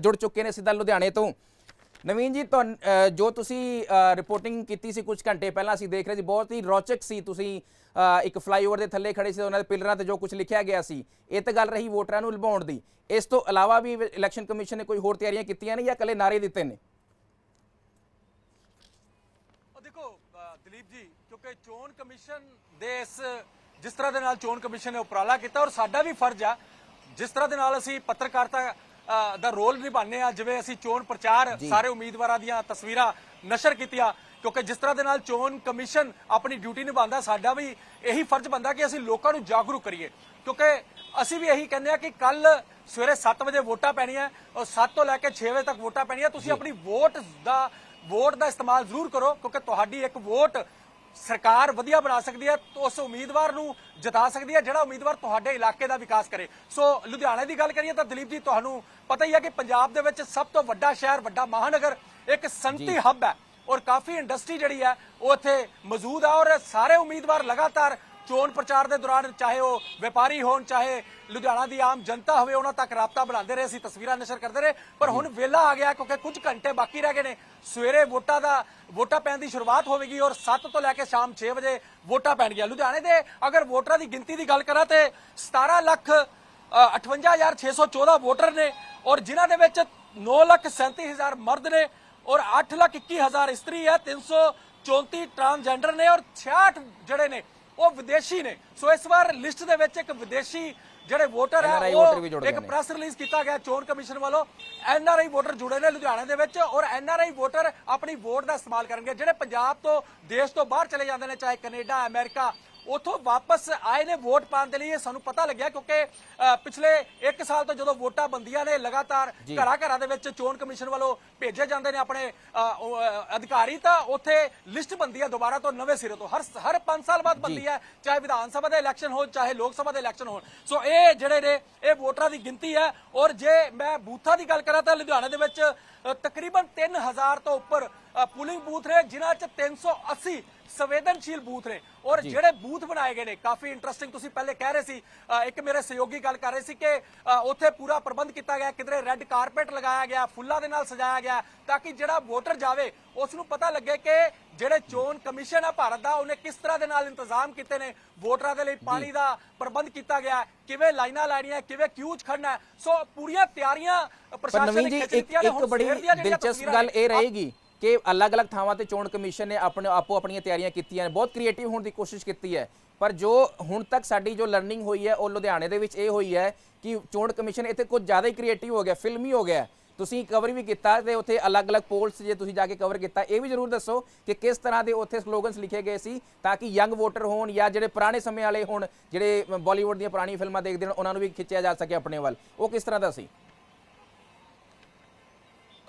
ਜੁੜ ਚੁੱਕੇ ਨੇ ਸਿੱਧਾ ਲੁਧਿਆਣੇ ਤੋਂ। ਨਵੀਨ ਜੀ, ਤੁਹਾਨੂੰ ਜੋ ਤੁਸੀਂ ਰਿਪੋਰਟਿੰਗ ਕੀਤੀ ਸੀ ਕੁਝ ਘੰਟੇ ਪਹਿਲਾਂ, ਅਸੀਂ ਦੇਖ ਰਹੇ ਸੀ, ਬਹੁਤ ਹੀ ਰੌਚਕ ਸੀ ਤੁਸੀਂ ਇੱਕ ਫਲਾਈਓਵਰ ਦੇ ਥੱਲੇ ਖੜੇ ਸੀ ਉਹਨਾਂ ਦੇ ਪਿਲਰਾਂ ਤੇ ਜੋ ਕੁਝ ਲਿਖਿਆ ਗਿਆ ਸੀ, ਇਹ ਤਾਂ ਗੱਲ ਰਹੀ ਵੋਟਰਾਂ ਨੂੰ ਲੁਭਾਉਣ ਦੀ। ਇਸ ਤੋਂ ਇਲਾਵਾ ਵੀ ਇਲੈਕਸ਼ਨ ਕਮਿਸ਼ਨ ਨੇ ਕੋਈ ਹੋਰ ਤਿਆਰੀਆਂ ਕੀਤੀਆਂ ਨੇ ਜਾਂ ਕੱਲੇ ਨਾਰੇ ਦਿੱਤੇ ਨੇ? ਦੇਖੋ ਦਲੀਪ ਜੀ, ਕਿਉਂਕਿ ਚੋਣ ਕਮਿਸ਼ਨ ਦੇ ਇਸ, ਜਿਸ ਤਰ੍ਹਾਂ ਦੇ ਨਾਲ ਚੋਣ ਕਮਿਸ਼ਨ ਨੇ ਉਪਰਾਲਾ ਕੀਤਾ ਔਰ ਸਾਡਾ ਵੀ ਫਰਜ਼ ਆ, ਜਿਸ ਤਰ੍ਹਾਂ ਦੇ ਨਾਲ ਅਸੀਂ ਪੱਤਰਕਾਰਤਾ ਦਾ ਰੋਲ ਨਿਭਾਉਂਦੇ ਆ ਜਿਵੇਂ ਅਸੀਂ ਚੋਣ ਪ੍ਰਚਾਰ ਸਾਰੇ ਉਮੀਦਵਾਰਾਂ ਦੀਆਂ ਤਸਵੀਰਾਂ ਨਸ਼ਰ ਕੀਤੀਆਂ ਕਿਉਂਕਿ ਜਿਸ ਤਰ੍ਹਾਂ ਦੇ ਨਾਲ ਚੋਣ ਕਮਿਸ਼ਨ ਆਪਣੀ ਡਿਊਟੀ ਨਿਭਾਉਂਦਾ ਸਾਡਾ ਵੀ ਇਹੀ ਫਰਜ਼ ਬੰਦਾ ਕਿ ਅਸੀਂ ਲੋਕਾਂ ਨੂੰ ਜਾਗਰੂਕ ਕਰੀਏ। ਕਿਉਂਕਿ ਅਸੀਂ ਵੀ ਇਹੀ ਕਹਿੰਦੇ ਆ ਕਿ ਕੱਲ ਸਵੇਰੇ 7 ਵਜੇ ਵੋਟਾਂ ਪੈਣੀਆਂ ਔਰ 7 ਤੋਂ ਲੈ ਕੇ 6 ਵਜੇ ਤੱਕ ਵੋਟਾਂ ਪੈਣੀਆਂ ਤੁਸੀਂ ਆਪਣੀ ਵੋਟ ਦਾ ਵੋਟ ਦਾ ਇਸਤੇਮਾਲ ਜ਼ਰੂਰ ਕਰੋ ਕਿਉਂਕਿ ਤੁਹਾਡੀ ਇੱਕ ਵੋਟ ਸਰਕਾਰ ਵਧੀਆ ਬਣਾ ਸਕਦੀ ਹੈ ਉਸ ਉਮੀਦਵਾਰ ਨੂੰ ਜਿਤਾ ਸਕਦੀ ਹੈ ਜਿਹੜਾ ਉਮੀਦਵਾਰ ਤੁਹਾਡੇ ਇਲਾਕੇ ਦਾ ਵਿਕਾਸ ਕਰੇ। ਸੋ ਲੁਧਿਆਣੇ ਦੀ ਗੱਲ ਕਰੀਏ ਤਾਂ ਦਲੀਪ ਜੀ ਤੁਹਾਨੂੰ ਪਤਾ ਹੀ ਹੈ ਕਿ ਪੰਜਾਬ ਦੇ ਵਿੱਚ ਸਭ ਤੋਂ ਵੱਡਾ ਸ਼ਹਿਰ ਵੱਡਾ ਮਹਾਨਗਰ ਇੱਕ ਸੰਤੀ ਹੱਬ ਹੈ ਔਰ ਕਾਫੀ ਇੰਡਸਟਰੀ ਜਿਹੜੀ ਹੈ ਉਹ ਇੱਥੇ ਮੌਜੂਦ ਹੈ ਔਰ ਸਾਰੇ ਉਮੀਦਵਾਰ ਲਗਾਤਾਰ ਚੋਣ ਪ੍ਰਚਾਰ ਦੇ ਦੌਰਾਨ ਚਾਹੇ ਉਹ ਵਪਾਰੀ ਹੋਣ ਚਾਹੇ ਲੁਧਿਆਣਾ ਦੀ ਆਮ ਜਨਤਾ ਹੋਵੇ ਉਹਨਾਂ ਤੱਕ ਰਾਬਤਾ ਬਣਾਉਂਦੇ ਰਹੇ ਸੀ ਤਸਵੀਰਾਂ ਨਸ਼ਰ ਕਰਦੇ ਰਹੇ। ਪਰ ਹੁਣ ਵੇਲਾ ਆ ਗਿਆ ਕਿਉਂਕਿ ਕੁਝ ਘੰਟੇ ਬਾਕੀ ਰਹਿ ਗਏ ਨੇ। ਸਵੇਰੇ ਵੋਟਾਂ ਦਾ ਵੋਟਾਂ ਪੈਣ ਦੀ ਸ਼ੁਰੂਆਤ ਹੋਵੇਗੀ ਔਰ 7 ਤੋਂ ਲੈ ਕੇ ਸ਼ਾਮ 6 ਵਜੇ ਵੋਟਾਂ ਪੈਣਗੀਆਂ ਲੁਧਿਆਣੇ ਦੇ ਅਗਰ ਵੋਟਰਾਂ ਦੀ ਗਿਣਤੀ ਦੀ ਗੱਲ ਕਰਾਂ ਤੇ 17 ਲੱਖ ਅ, 58614 ਵੋਟਰ ਨੇ ਔਰ ਜਿਨ੍ਹਾਂ ਦੇ ਵਿੱਚ 9 ਲੱਖ 37000 ਮਰਦ ਨੇ ਔਰ 8 ਲੱਖ 21000 ਇਸਤਰੀ ਹੈ 334 ਟਰਾਂਸਜੈਂਡਰ ਨੇ ਔਰ 66 ਜਿਹੜੇ ਨੇ ਉਹ ਵਿਦੇਸ਼ੀ ਨੇ। ਸੋ ਇਸ ਵਾਰ ਲਿਸਟ ਦੇ ਵਿੱਚ ਇੱਕ ਵਿਦੇਸ਼ੀ ਜਿਹੜੇ ਵੋਟਰ ਹੈ ਉਹ ਇੱਕ। ਪ੍ਰੈਸ ਰਿਲੀਜ਼ ਕੀਤਾ ਗਿਆ ਚੋਣ ਕਮਿਸ਼ਨ ਵੱਲੋਂ। ਐਨਆਰਆਈ ਵੋਟਰ ਜੁੜੇ ਨੇ ਲੁਧਿਆਣੇ ਦੇ ਵਿੱਚ ਔਰ ਐਨਆਰਆਈ ਵੋਟਰ ਆਪਣੀ ਵੋਟ ਦਾ ਇਸਤੇਮਾਲ ਕਰਨਗੇ। ਜਿਹੜੇ ਪੰਜਾਬ ਤੋਂ ਦੇਸ਼ ਤੋਂ ਬਾਹਰ ਚਲੇ ਜਾਂਦੇ ਨੇ ਚਾਹੇ ਕੈਨੇਡਾ ਅਮਰੀਕਾ ਉਥੋਂ ਵਾਪਸ ਆਏ ਨੇ ਵੋਟ ਪਾਉਣ ਦੇ ਲਈ ਇਹ ਸਾਨੂੰ ਪਤਾ ਲੱਗਿਆ ਕਿਉਂਕਿ ਪਿਛਲੇ 1 ਸਾਲ ਤੋਂ ਜਦੋਂ ਵੋਟਾਂ ਬੰਦੀਆਂ ਨੇ ਲਗਾਤਾਰ। ਘਰਾਂ ਘਰਾਂ ਦੇ ਵਿੱਚ ਚੋਣ ਕਮਿਸ਼ਨ ਵੱਲੋਂ ਭੇਜੇ ਜਾਂਦੇ ਨੇ ਆਪਣੇ ਅਧਿਕਾਰੀ ਤਾਂ ਉੱਥੇ ਲਿਸਟ ਬੰਦੀ ਹੈ ਦੁਬਾਰਾ ਤੋਂ ਨਵੇਂ ਸਿਰੇ ਤੋਂ। ਹਰ ਹਰ 5 ਸਾਲ ਬਾਅਦ ਬੰਦੀ ਹੈ ਚਾਹੇ ਵਿਧਾਨ ਸਭਾ ਦੇ ਇਲੈਕਸ਼ਨ ਹੋਣ ਚਾਹੇ ਲੋਕ ਸਭਾ ਦੇ ਇਲੈਕਸ਼ਨ ਹੋਣ। ਸੋ ਇਹ ਜਿਹੜੇ ਨੇ ਇਹ ਵੋਟਰਾਂ ਦੀ ਗਿਣਤੀ ਹੈ ਔਰ ਜੇ ਮੈਂ ਬੂਥਾਂ ਦੀ ਗੱਲ ਕਰਾਂ ਤਾਂ ਲੁਧਿਆਣੇ ਦੇ ਵਿੱਚ ਤਕਰੀਬਨ 3000 ਤੋਂ ਉੱਪਰ ਪੁਲਿੰਗ ਬੂਥ ਨੇ ਜਿਨ੍ਹਾਂ 'ਚ 380 ਸੰਵੇਦਨਸ਼ੀਲ ਬੂਥ ਨੇ ਔਰ ਜਿਹੜੇ ਬੂਥ ਬਣਾਏ ਗਏ ਨੇ ਕਾਫੀ ਇੰਟਰਸਟਿੰਗ ਤੁਸੀਂ ਪਹਿਲੇ ਕਹਿ ਰਹੇ ਸੀ। ਇੱਕ ਮੇਰੇ ਸਹਿਯੋਗੀ ਗੱਲ ਕਰ ਰਹੇ ਸੀ ਕਿ ਉੱਥੇ ਪੂਰਾ ਪ੍ਰਬੰਧ ਕੀਤਾ ਗਿਆ ਕਿਧਰੇ ਰੈੱਡ ਕਾਰਪੇਟ ਲਗਾਇਆ ਗਿਆ ਫੁੱਲਾਂ ਦੇ ਨਾਲ ਸਜਾਇਆ ਗਿਆ ਤਾਂ ਕਿ ਜਿਹੜਾ ਵੋਟਰ ਜਾਵੇ ਉਸ ਨੂੰ ਪਤਾ ਲੱਗੇ ਕਿ ਜਿਹੜੇ ਚੋਣ ਕਮਿਸ਼ਨ ਹੈ ਭਾਰਤ ਦਾ ਉਹਨੇ ਕਿਸ ਤਰ੍ਹਾਂ ਦੇ ਨਾਲ ਇੰਤਜ਼ਾਮ ਕੀਤੇ ਨੇ। ਵੋਟਰਾਂ ਦੇ ਲਈ ਪਾਣੀ ਦਾ ਪ੍ਰਬੰਧ ਕੀਤਾ ਗਿਆ ਕਿਵੇਂ ਲਾਈਨਾਂ ਲਾਣੀਆਂ ਕਿਵੇਂ ਕਿਊ 'ਚ ਖੜਨਾ। ਸੋ ਪੂਰੀਆਂ ਤਿਆਰੀਆਂ ਪਰ ਪ੍ਰਸ਼ਾਸਨ ਨੇ ਲਿੱਤੀਆਂ ਨੇ ਇੱਕ ਹੁਣ ਬੜੀ ਦਿਲਚਸਪ ਗੱਲ ਇਹ ਰਹੇਗੀ। ਕਿ ਅਲੱਗ-ਅਲੱਗ ਥਾਵਾਂ ਤੇ ਚੋਣ ਕਮਿਸ਼ਨ ਨੇ ਆਪਣੇ ਆਪੋ ਆਪਣੀਆਂ ਤਿਆਰੀਆਂ ਕੀਤੀਆਂ ਨੇ ਬਹੁਤ ਕ੍ਰੀਏਟਿਵ ਹੋਣ ਦੀ ਕੋਸ਼ਿਸ਼ ਕੀਤੀ ਹੈ। ਪਰ ਜੋ ਹੁਣ ਤੱਕ ਸਾਡੀ ਜੋ ਲਰਨਿੰਗ ਹੋਈ ਹੈ, ਉਹ ਲੁਧਿਆਣੇ ਦੇ ਵਿੱਚ ਇਹ ਹੋਈ ਹੈ ਕਿ ਚੋਣ ਕਮਿਸ਼ਨ ਇੱਥੇ ਕੁਝ ਜ਼ਿਆਦਾ ਹੀ ਕ੍ਰੀਏਟਿਵ ਹੋ ਗਿਆ, ਫਿਲਮੀ ਹੋ ਗਿਆ। ਤੁਸੀਂ ਕਵਰ ਵੀ ਕੀਤਾ ਤੇ ਉੱਥੇ ਅਲੱਗ-ਅਲੱਗ ਪੋਲਸ ਜੇ ਤੁਸੀਂ ਜਾ ਕੇ ਕਵਰ ਕੀਤਾ, ਇਹ ਵੀ ਜ਼ਰੂਰ ਦੱਸੋ ਕਿ ਕਿਸ ਤਰ੍ਹਾਂ ਦੇ ਉੱਥੇ ਸਲੋਗਨਸ ਲਿਖੇ ਗਏ ਸੀ ਤਾਂ ਕਿ ਯੰਗ ਵੋਟਰ ਹੋਣ ਜਾਂ ਜਿਹੜੇ ਪੁਰਾਣੇ ਸਮੇਂ ਵਾਲੇ ਹੋਣ, ਜਿਹੜੇ ਬਾਲੀਵੁੱਡ ਦੀਆਂ ਪੁਰਾਣੀਆਂ ਫਿਲਮਾਂ ਦੇਖਦੇ ਹੋਣ, ਉਹਨਾਂ ਨੂੰ ਵੀ ਖਿੱਚਿਆ ਜਾ ਸਕੇ ਆਪਣੇ ਵੱਲ। ਉਹ ਕਿਸ ਤਰ੍ਹਾਂ ਦਾ ਸੀ?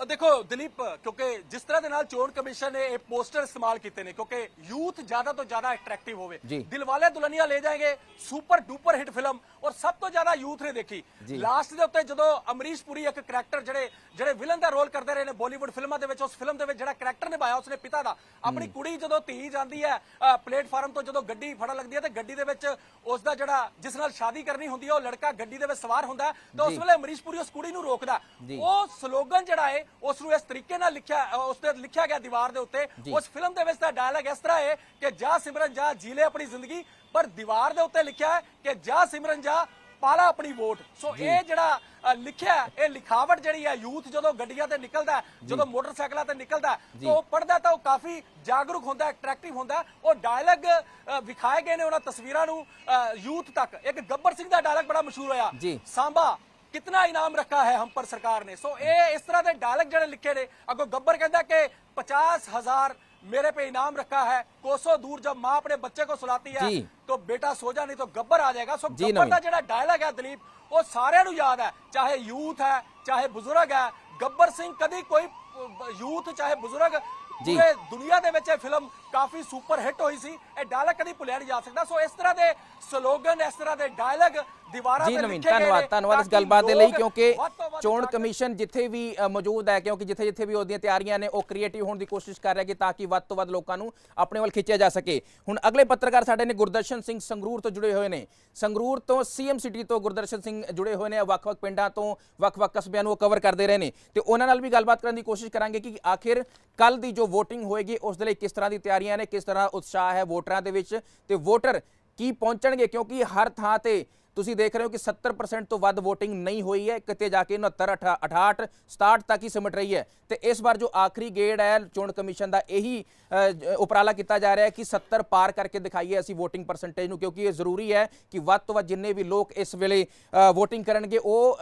ਦੇਖੋ ਦਲੀਪ ਕਿਉਂਕਿ ਜਿਸ ਤਰ੍ਹਾਂ ਦੇ ਨਾਲ ਚੋਣ ਕਮਿਸ਼ਨ ਨੇ ਇਹ ਪੋਸਟਰ ਇਸਤੇਮਾਲ ਕੀਤੇ ਨੇ ਕਿਉਂਕਿ ਯੂਥ ਜ਼ਿਆਦਾ ਤੋਂ ਜ਼ਿਆਦਾ ਅਟਰੈਕਟਿਵ ਹੋਵੇ। ਦਿਲਵਾਲੇ ਦੁਲਹਨੀਆ ਲੈ ਜਾਏਗੇ ਸੁਪਰ ਡੂਪਰ ਹਿੱਟ ਫਿਲਮ ਔਰ ਸਭ ਤੋਂ ਜ਼ਿਆਦਾ ਯੂਥ ਨੇ ਦੇਖੀ। ਲਾਸਟ ਦੇ ਉੱਤੇ ਜਦੋਂ ਅਮਰੀਸ਼ ਪੁਰੀ ਇੱਕ ਕਰੈਕਟਰ ਜਿਹੜੇ ਜਿਹੜੇ ਵਿਲਨ ਦਾ ਰੋਲ ਕਰਦੇ ਰਹੇ ਨੇ ਬਾਲੀਵੁੱਡ ਫਿਲਮਾਂ ਦੇ ਵਿੱਚ ਉਸ ਫਿਲਮ ਦੇ ਵਿੱਚ ਜਿਹੜਾ ਕਰੈਕਟਰ ਨਿਭਾਇਆ ਉਸਨੇ ਪਿਤਾ ਦਾ ਆਪਣੀ ਕੁੜੀ ਜਦੋਂ ਧੀ ਜਾਂਦੀ ਹੈ ਪਲੇਟਫਾਰਮ ਤੋਂ ਜਦੋਂ ਗੱਡੀ ਫੜਨ ਲੱਗਦੀ ਹੈ ਤੇ ਗੱਡੀ ਦੇ ਵਿੱਚ ਉਸ ਦਾ ਜਿਹੜਾ ਜਿਸ ਨਾਲ ਸ਼ਾਦੀ ਕਰਨੀ ਹੁੰਦੀ ਹੈ ਉਹ ਲੜਕਾ ਗੱਡੀ ਦੇ ਵਿੱਚ ਸਵਾਰ ਹੁੰਦਾ ਤਾਂ ਉਸ। ਵੇਲੇ ਅਮਰੀਸ਼ ਪੁਰੀ ਉਸ ਕੁੜੀ ਨੂੰ ਰੋਕਦਾ। ਉਹ ਸਲੋਗਨ ਜਿਹੜਾ ਹੈ ਉਸ ਨੂੰ ਇਸ ਤਰੀਕੇ ਨਾਲ ਲਿਖਿਆ ਉਸ ਤੇ ਲਿਖਿਆ ਗਿਆ ਦੀਵਾਰ ਦੇ ਉੱਤੇ। ਉਸ ਫਿਲਮ ਦੇ ਵਿੱਚ ਦਾ ਡਾਇਲੌਗ ਇਸ ਤਰ੍ਹਾਂ ਹੈ ਕਿ ਜਾ ਸਿਮਰਨ ਜਾ ਜੀ ਲੈ ਆਪਣੀ ਜ਼ਿੰਦਗੀ ਪਰ ਦੀਵਾਰ ਦੇ ਉੱਤੇ ਲਿਖਿਆ ਹੈ ਕਿ ਜਾ ਸਿਮਰਨ ਜਾ ਪਾਲਾ ਆਪਣੀ ਵੋਟ ਸੋ ਇਹ ਜਿਹੜਾ ਲਿਖਿਆ ਇਹ ਲਿਖਾਵਟ ਜਿਹੜੀ ਹੈ ਯੂਥ ਜਦੋਂ ਗੱਡੀਆਂ ਤੇ ਨਿਕਲਦਾ ਜਦੋਂ ਮੋਟਰਸਾਈਕਲਾਂ ਤੇ ਨਿਕਲਦਾ। ਤਾਂ ਉਹ ਪੜਦਾ ਤਾਂ ਉਹ ਕਾਫੀ ਜਾਗਰੂਕ ਹੁੰਦਾ ਅਟਰੈਕਟਿਵ ਹੁੰਦਾ। ਉਹ ਡਾਇਲੌਗ ਵਿਖਾਏ ਗਏ ਨੇ ਉਹਨਾਂ ਤਸਵੀਰਾਂ ਨੂੰ ਯੂਥ ਤੱਕ ਇੱਕ ਗੱਬਰ ਸਿੰਘ ਦਾ ਡਾਇਲੌਗ ਬੜਾ ਮਸ਼ਹੂਰ ਹੋਇਆ ਜੀ। सांबा कितना इनाम रखा है हम पर सरकार ने सो ये इस तरह के डायलॉग ਜਿਹੜੇ ਲਿਖੇ ਨੇ ਅਗੋ ਗੱਬਰ ਕਹਿੰਦਾ ਕਿ 50000 मेरे पे इनाम रखा है कोसों दूर जब माँ अपने बच्चे को सुलाती है जी। तो बेटा सो जा नहीं तो गब्बर आ जाएगा सो जी, गब्बर नवीन। ਦਾ ਜਿਹੜਾ ਡਾਇਲੌਗ ਹੈ ਦਲੀਪ ਉਹ ਸਾਰਿਆਂ ਨੂੰ ਯਾਦ ਹੈ ਚਾਹੇ ਯੂਥ ਹੈ ਚਾਹੇ ਬਜ਼ੁਰਗ ਹੈ ਗੱਬਰ ਸਿੰਘ ਕਦੀ ਕੋਈ ਯੂਥ ਚਾਹੇ ਬਜ਼ੁਰਗ ਜੀ। ਪੂਰੇ ਕਾਫੀ ਸੁਪਰ ਹਿੱਟ ਹੋਈ ਸੀ। ਇਹ ਡਾਇਲੌਗ ਕਦੀ ਭੁੱਲਿਆ ਨਹੀਂ ਜਾ ਸਕਦਾ। ਸੋ ਇਸ ਤਰ੍ਹਾਂ ਦੇ ਸਲੋਗਨ ਇਸ ਤਰ੍ਹਾਂ ਦੇ ਡਾਇਲੌਗ ਦੀਵਾਰਾਂ ਤੇ ਲਿਖੇ ਗਏ ਧੰਨਵਾਦ ਧੰਨਵਾਦ ਇਸ ਗੱਲਬਾਤ ਦੇ ਲਈ ਕਿਉਂਕਿ ਚੋਣ ਕਮਿਸ਼ਨ ਜਿੱਥੇ ਵੀ ਮੌਜੂਦ ਹੈ ਕਿਉਂਕਿ ਜਿੱਥੇ ਜਿੱਥੇ ਵੀ ਉਹਦੀਆਂ ਤਿਆਰੀਆਂ ਨੇ ਉਹ ਕ੍ਰੀਏਟਿਵ ਹੋਣ ਦੀ ਕੋਸ਼ਿਸ਼ ਕਰ ਰਿਹਾ ਕਿ ਤਾਂ ਕਿ ਵੱਧ ਤੋਂ ਵੱਧ ਲੋਕਾਂ ਨੂੰ ਆਪਣੇ ਵੱਲ ਖਿੱਚਿਆ ਜਾ ਸਕੇ। ਹੁਣ ਅਗਲੇ ਪੱਤਰਕਾਰ ਸਾਡੇ ਨੇ ਗੁਰਦਰਸ਼ਨ ਸਿੰਘ ਸੰਗਰੂਰ ਤੋਂ ਜੁੜੇ ਹੋਏ ਨੇ। ਸੰਗਰੂਰ ਤੋਂ ਸੀਐਮ ਸਿਟੀ ਤੋਂ ਗੁਰਦਰਸ਼ਨ ਸਿੰਘ ਜੁੜੇ ਹੋਏ ਨੇ। ਵੱਖ-ਵੱਖ ਪਿੰਡਾਂ ਤੋਂ ਵੱਖ-ਵੱਖ ਕਸਬਿਆਂ ਨੂੰ ਉਹ ਕਵਰ ਕਰਦੇ ਰਹੇ ਨੇ। ਤੇ ਉਹਨਾਂ ਨਾਲ ਵੀ ਗੱਲਬਾਤ ਕਰਨ ਦੀ ਕੋਸ਼ਿਸ਼ ਕਰਾਂਗੇ ਕਿ ਆਖਿਰ ਕੱਲ ਦੀ ਜੋ VOTING ਹੋਏਗੀ ਉਸ ਦੇ ਲਈ ਕਿਸ ਤਰ੍ਹਾਂ ਦੀ ਤਿਆਰੀਆਂ ਨੇ ਕਿਸ ਤਰ੍ਹਾਂ ਉਤਸ਼ਾਹ ਹੈ ਵੋਟਰਾਂ ਦੇ ਵਿੱਚ ਤੇ ਵੋਟਰ ਕੀ ਪਹੁੰਚਣਗੇ? ਕਿਉਂਕਿ ਹਰ ਥਾਂ ਤੇ ਤੁਸੀਂ ਦੇਖ ਰਹੇ ਹੋ ਕਿ 70% ਤੋਂ ਵੱਧ VOTING ਨਹੀਂ ਹੋਈ ਹੈ। ਕਿਤੇ ਜਾ ਕੇ 69 68 67 ਤੱਕ ਹੀ ਸਿਮਟ ਰਹੀ ਹੈ। ਤੇ ਇਸ ਵਾਰ ਜੋ ਆਖਰੀ ਗੇੜ ਹੈ ਚੋਣ ਕਮਿਸ਼ਨ ਦਾ, ਇਹੀ ਉਪਰਾਲਾ ਕੀਤਾ ਜਾ ਰਿਹਾ ਹੈ ਕਿ 70 ਪਾਰ ਕਰਕੇ ਦਿਖਾਈਏ ਅਸੀਂ VOTING ਪਰਸੈਂਟੇਜ ਨੂੰ, ਕਿਉਂਕਿ ਇਹ ਜ਼ਰੂਰੀ ਹੈ ਕਿ ਵੱਧ ਤੋਂ ਵੱਧ ਜਿੰਨੇ ਵੀ ਲੋਕ ਇਸ ਵੇਲੇ VOTING ਕਰਨਗੇ, ਉਹ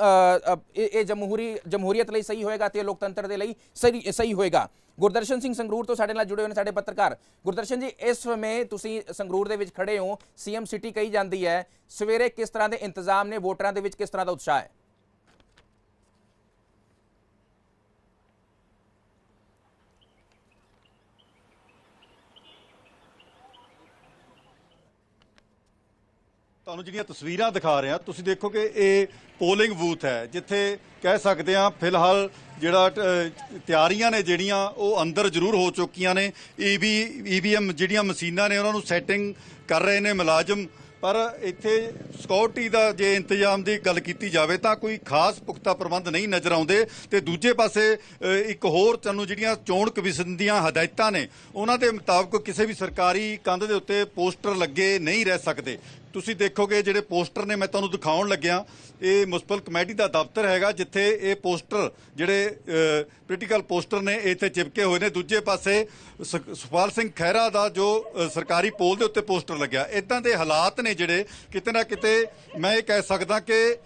ਇਹ ਜਮਹੂਰੀ, ਜਮਹੂਰੀਅਤ ਲਈ ਸਹੀ ਹੋਏਗਾ ਤੇ ਲੋਕਤੰਤਰ ਦੇ ਲਈ ਸਹੀ ਹੋਏਗਾ। ਗੁਰਦਰਸ਼ਨ ਸਿੰਘ ਸੰਗਰੂਰ ਤੋਂ ਸਾਡੇ ਨਾਲ ਜੁੜੇ ਹੋਏ ਨੇ ਸਾਡੇ ਪੱਤਰਕਾਰ। ਗੁਰਦਰਸ਼ਨ ਜੀ, ਇਸ ਸਮੇਂ ਤੁਸੀਂ ਸੰਗਰੂਰ ਦੇ ਵਿੱਚ ਖੜੇ ਹੋ। ਸੀਐਮ ਸਿਟੀ ਕਹੀ ਜਾਂਦੀ ਹੈ, ਸਵੇਰੇ ਕਿਸ ਤਰ੍ਹਾਂ ਦੇ ਇੰਤਜ਼ਾਮ ਨੇ? ਵੋਟਰਾਂ ਦੇ ਵਿੱਚ ਕਿਸ ਤਰ੍ਹਾਂ ਦਾ ਉਤਸ਼ਾਹ ਹੈ? ਤੁਹਾਨੂੰ ਜਿਹੜੀਆਂ ਤਸਵੀਰਾਂ ਦਿਖਾ ਰਹੇ ਹਾਂ ਤੁਸੀਂ ਦੇਖੋ ਕਿ ਇਹ ਪੋਲਿੰਗ ਬੂਥ ਹੈ, ਜਿੱਥੇ ਕਹਿ ਸਕਦੇ ਹਾਂ, ਫਿਲਹਾਲ ਜਿਹੜਾ ਅ, ਤਿਆਰੀਆਂ ਨੇ ਜਿਹੜੀਆਂ ਉਹ ਅੰਦਰ ਜ਼ਰੂਰ ਹੋ ਚੁੱਕੀਆਂ ਨੇ। ਈਵੀ ਈਵੀਐਮ ਜਿਹੜੀਆਂ ਮਸ਼ੀਨਾਂ ਨੇ ਉਹਨਾਂ ਨੂੰ ਸੈਟਿੰਗ ਕਰ ਰਹੇ ਨੇ ਮੁਲਾਜ਼ਮ। ਪਰ ਇੱਥੇ ਸਿਕਿਉਰਿਟੀ ਦਾ ਜੇ ਇੰਤਜ਼ਾਮ ਦੀ ਗੱਲ ਕੀਤੀ ਜਾਵੇ ਤਾਂ ਕੋਈ ਖਾਸ ਪੁਖਤਾ ਪ੍ਰਬੰਧ ਨਹੀਂ ਨਜ਼ਰ ਆਉਂਦੇ। ਤੇ ਦੂਜੇ ਪਾਸੇ ਇੱਕ ਹੋਰ ਤੁਹਾਨੂੰ ਜਿਹੜੀਆਂ ਚੋਣ ਕਮਿਸ਼ਨ ਦੀਆਂ ਹਦਾਇਤਾਂ ਨੇ ਉਹਨਾਂ ਦੇ ਮੁਤਾਬਕ ਕਿਸੇ ਵੀ ਸਰਕਾਰੀ ਕੰਧ ਦੇ ਉੱਤੇ ਪੋਸਟਰ ਲੱਗੇ ਨਹੀਂ ਰਹਿ ਸਕਦੇ। ਤੁਸੀਂ ਦੇਖੋਗੇ ਜਿਹੜੇ ਪੋਸਟਰ ਨੇ, ਮੈਂ ਤੁਹਾਨੂੰ ਦਿਖਾਉਣ ਲੱਗਿਆ, ਇਹ ਮੁਸਪਲ ਕਮੇਟੀ ਦਾ ਦਫ਼ਤਰ ਹੈਗਾ, ਜਿੱਥੇ ਇਹ ਪੋਸਟਰ ਜਿਹੜੇ ਪੋਲੀਟੀਕਲ ਪੋਸਟਰ ਨੇ, ਇਹ ਇੱਥੇ ਚਿਪਕੇ ਹੋਏ ਨੇ। ਦੂਜੇ ਪਾਸੇ ਸੁਖ- ਸੁਖਪਾਲ ਸਿੰਘ ਖਹਿਰਾ ਦਾ ਜੋ ਸਰਕਾਰੀ ਪੋਲ ਦੇ ਉੱਤੇ ਪੋਸਟਰ ਲੱਗਿਆ। ਇਦਾਂ ਦੇ ਹਾਲਾਤ ਨੇ ਜਿਹੜੇ, ਕਿਤੇ ਨਾ ਕਿਤੇ ਮੈਂ ਇਹ ਕਹਿ ਸਕਦਾ ਕਿ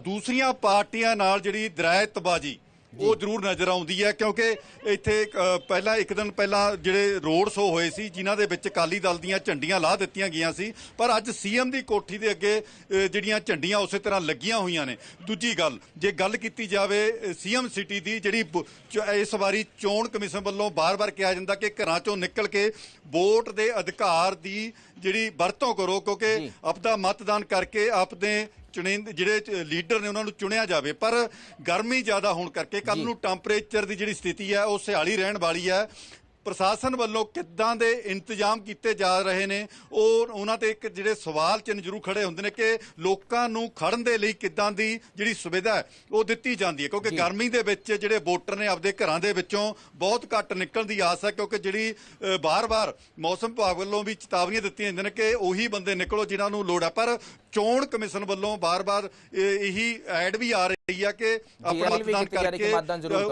ਦੂਸਰੀਆਂ ਪਾਰਟੀਆਂ ਨਾਲ ਜਿਹੜੀ ਦਰਾਇਤਬਾਜੀ ਉਹ ਜ਼ਰੂਰ ਨਜ਼ਰ ਆਉਂਦੀ ਹੈ ਕਿਉਂਕਿ ਇੱਥੇ ਪਹਿਲਾਂ ਇੱਕ ਦਿਨ ਪਹਿਲਾਂ ਜਿਹੜੇ ਰੋਡ ਸ਼ੋ ਹੋਏ ਸੀ ਜਿਨ੍ਹਾਂ ਦੇ ਵਿੱਚ ਅਕਾਲੀ ਦਲ ਦੀਆਂ ਝੰਡੀਆਂ ਲਾ ਦਿੱਤੀਆਂ ਗਈਆਂ ਸੀ ਪਰ ਅੱਜ ਸੀਐਮ ਦੀ ਕੋਠੀ ਦੇ ਅੱਗੇ ਜਿਹੜੀਆਂ ਝੰਡੀਆਂ ਉਸੇ ਤਰ੍ਹਾਂ ਲੱਗੀਆਂ ਹੋਈਆਂ ਨੇ ਦੂਜੀ ਗੱਲ ਜੇ ਗੱਲ ਕੀਤੀ ਜਾਵੇ ਸੀਐਮ ਸਿਟੀ ਦੀ ਜਿਹੜੀ ਇਸ ਵਾਰੀ ਚੋਣ ਕਮਿਸ਼ਨ ਵੱਲੋਂ ਬਾਰ-ਬਾਰ ਕਿਹਾ ਜਾਂਦਾ ਕਿ ਘਰਾਂ ਚੋਂ ਨਿਕਲ ਕੇ ਵੋਟ ਦੇ ਅਧਿਕਾਰ ਦੀ ਜਿਹੜੀ ਵਰਤੋਂ ਕਰੋ ਕਿਉਂਕਿ। ਆਪਦਾ ਮਤਦਾਨ ਕਰਕੇ ਆਪਣੇ ਚੁਣਿੰਦ ਜਿਹੜੇ ਲੀਡਰ ਨੇ ਉਹਨਾਂ ਨੂੰ ਚੁਣਿਆ ਜਾਵੇ ਪਰ ਗਰਮੀ ਜ਼ਿਆਦਾ ਹੋਣ ਕਰਕੇ ਕੱਲ। ਨੂੰ ਟੈਂਪਰੇਚਰ ਦੀ ਜਿਹੜੀ ਸਥਿਤੀ ਹੈ ਉਹ ਸਿਆਲੀ ਰਹਿਣ ਵਾਲੀ ਹੈ ਪ੍ਰਸ਼ਾਸਨ ਵੱਲੋਂ ਕਿੱਦਾਂ ਦੇ ਇੰਤਜ਼ਾਮ ਕੀਤੇ ਜਾ ਰਹੇ ਨੇ ਉਹ ਉਹਨਾਂ ਤੇ ਇੱਕ ਜਿਹੜੇ ਸਵਾਲ ਚਿੰਨ੍ਹ ਜ਼ਰੂਰ ਖੜੇ ਹੁੰਦੇ ਨੇ ਕਿ ਲੋਕਾਂ ਨੂੰ ਖੜਨ ਦੇ ਲਈ ਕਿੱਦਾਂ ਦੀ ਜਿਹੜੀ ਸੁਵਿਧਾ ਉਹ ਦਿੱਤੀ ਜਾਂਦੀ ਹੈ ਕਿਉਂਕਿ। ਗਰਮੀ ਦੇ ਵਿੱਚ ਜਿਹੜੇ ਵੋਟਰ ਨੇ ਆਪਦੇ ਘਰਾਂ ਦੇ ਵਿੱਚੋਂ ਬਹੁਤ ਘੱਟ ਨਿਕਲਣ ਦੀ ਆਸ ਹੈ ਕਿਉਂਕਿ ਜਿਹੜੀ ਬਾਰ-ਬਾਰ ਮੌਸਮ ਵਿਭਾਗ ਵੱਲੋਂ ਵੀ ਚੇਤਾਵਨੀਆਂ ਦਿੱਤੀਆਂ ਜਾਂਦੀਆਂ ਨੇ ਕਿ ਉਹੀ ਬੰਦੇ ਨਿਕਲੋ ਜਿਨ੍ਹਾਂ ਨੂੰ ਲੋੜ ਹੈ ਪਰ ਚੋਣ ਕਮਿਸ਼ਨ ਵੱਲੋਂ ਬਾਰ-ਬਾਰ ਇਹ- ਐਡ ਵੀ ਆ ਰਹੀ ਹੈ ਕਿ ਆਪਣਾ ਮਤਦਾਨ ਕਰਕੇ।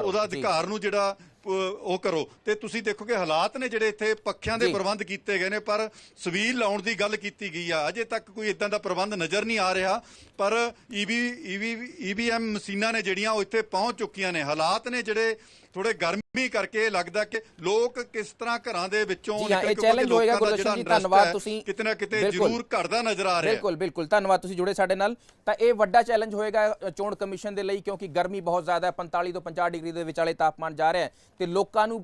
ਉਹਦਾ। ਅਧਿਕਾਰ ਨੂੰ ਜਿਹੜਾ ਉਹ ਕਰੋ। ਤੇ ਤੁਸੀਂ ਦੇਖੋ ਕਿ ਹਾਲਾਤ ਨੇ ਜਿਹੜੇ ਇੱਥੇ ਪੱਖਿਆਂ ਦੇ। ਪ੍ਰਬੰਧ ਕੀਤੇ ਗਏ ਨੇ ਪਰ ਸਵੀਲ ਲਾਉਣ ਦੀ ਗੱਲ ਕੀਤੀ ਗਈ ਆ। ਅਜੇ ਤੱਕ ਕੋਈ ਇਦਾਂ ਦਾ ਪ੍ਰਬੰਧ ਨਜ਼ਰ ਨਹੀਂ ਆ ਰਿਹਾ ਪਰ ਈਵੀ ਈਵੀ ਈਵੀਐਮ ਮਸ਼ੀਨਾਂ ਨੇ ਜਿਹੜੀਆਂ ਉਹ ਇੱਥੇ ਪਹੁੰਚ ਚੁੱਕੀਆਂ ਨੇ। ਹਾਲਾਤ ਨੇ ਜਿਹੜੇ ਥੋੜੇ ਗਰਮੀ ਕਰਕੇ ਲੱਗਦਾ ਕਿ ਲੋਕ ਕਿਸ ਤਰ੍ਹਾਂ ਘਰਾਂ ਦੇ ਵਿੱਚੋਂ ਨਿਕਲ ਕੇ ਲੋਕਾਂ ਹੋਏਗਾ ਦਾ ਗੁਰਦਰਸ਼ਨ ਜੀ, ਧੰਨਵਾਦ ਤੁਸੀਂ ਕਿਤੇ ਨਾ ਕਿਤੇ। ਜ਼ਰੂਰ ਘਟਦਾ ਨਜ਼ਰ ਆ ਰਿਹਾ ਬਿਲਕੁਲ ਬਿਲਕੁਲ। ਧੰਨਵਾਦ ਤੁਸੀਂ ਜੁੜੇ ਸਾਡੇ ਨਾਲ। ਤਾਂ ਇਹ ਵੱਡਾ ਚੈਲੰਜ ਹੋਏਗਾ ਚੋਣ ਕਮਿਸ਼ਨ ਦੇ ਲਈ ਕਿਉਂਕਿ ਗਰਮੀ ਬਹੁਤ ਜ਼ਿਆਦਾ ਹੈ 45 ਤੋਂ 50 ਡਿਗਰੀ ਦੇ ਵਿਚਾਲੇ ਤਾਪਮਾਨ ਜਾ ਰਿਹਾ ਹੈ। ਤੇ ਲੋਕਾਂ ਨੂੰ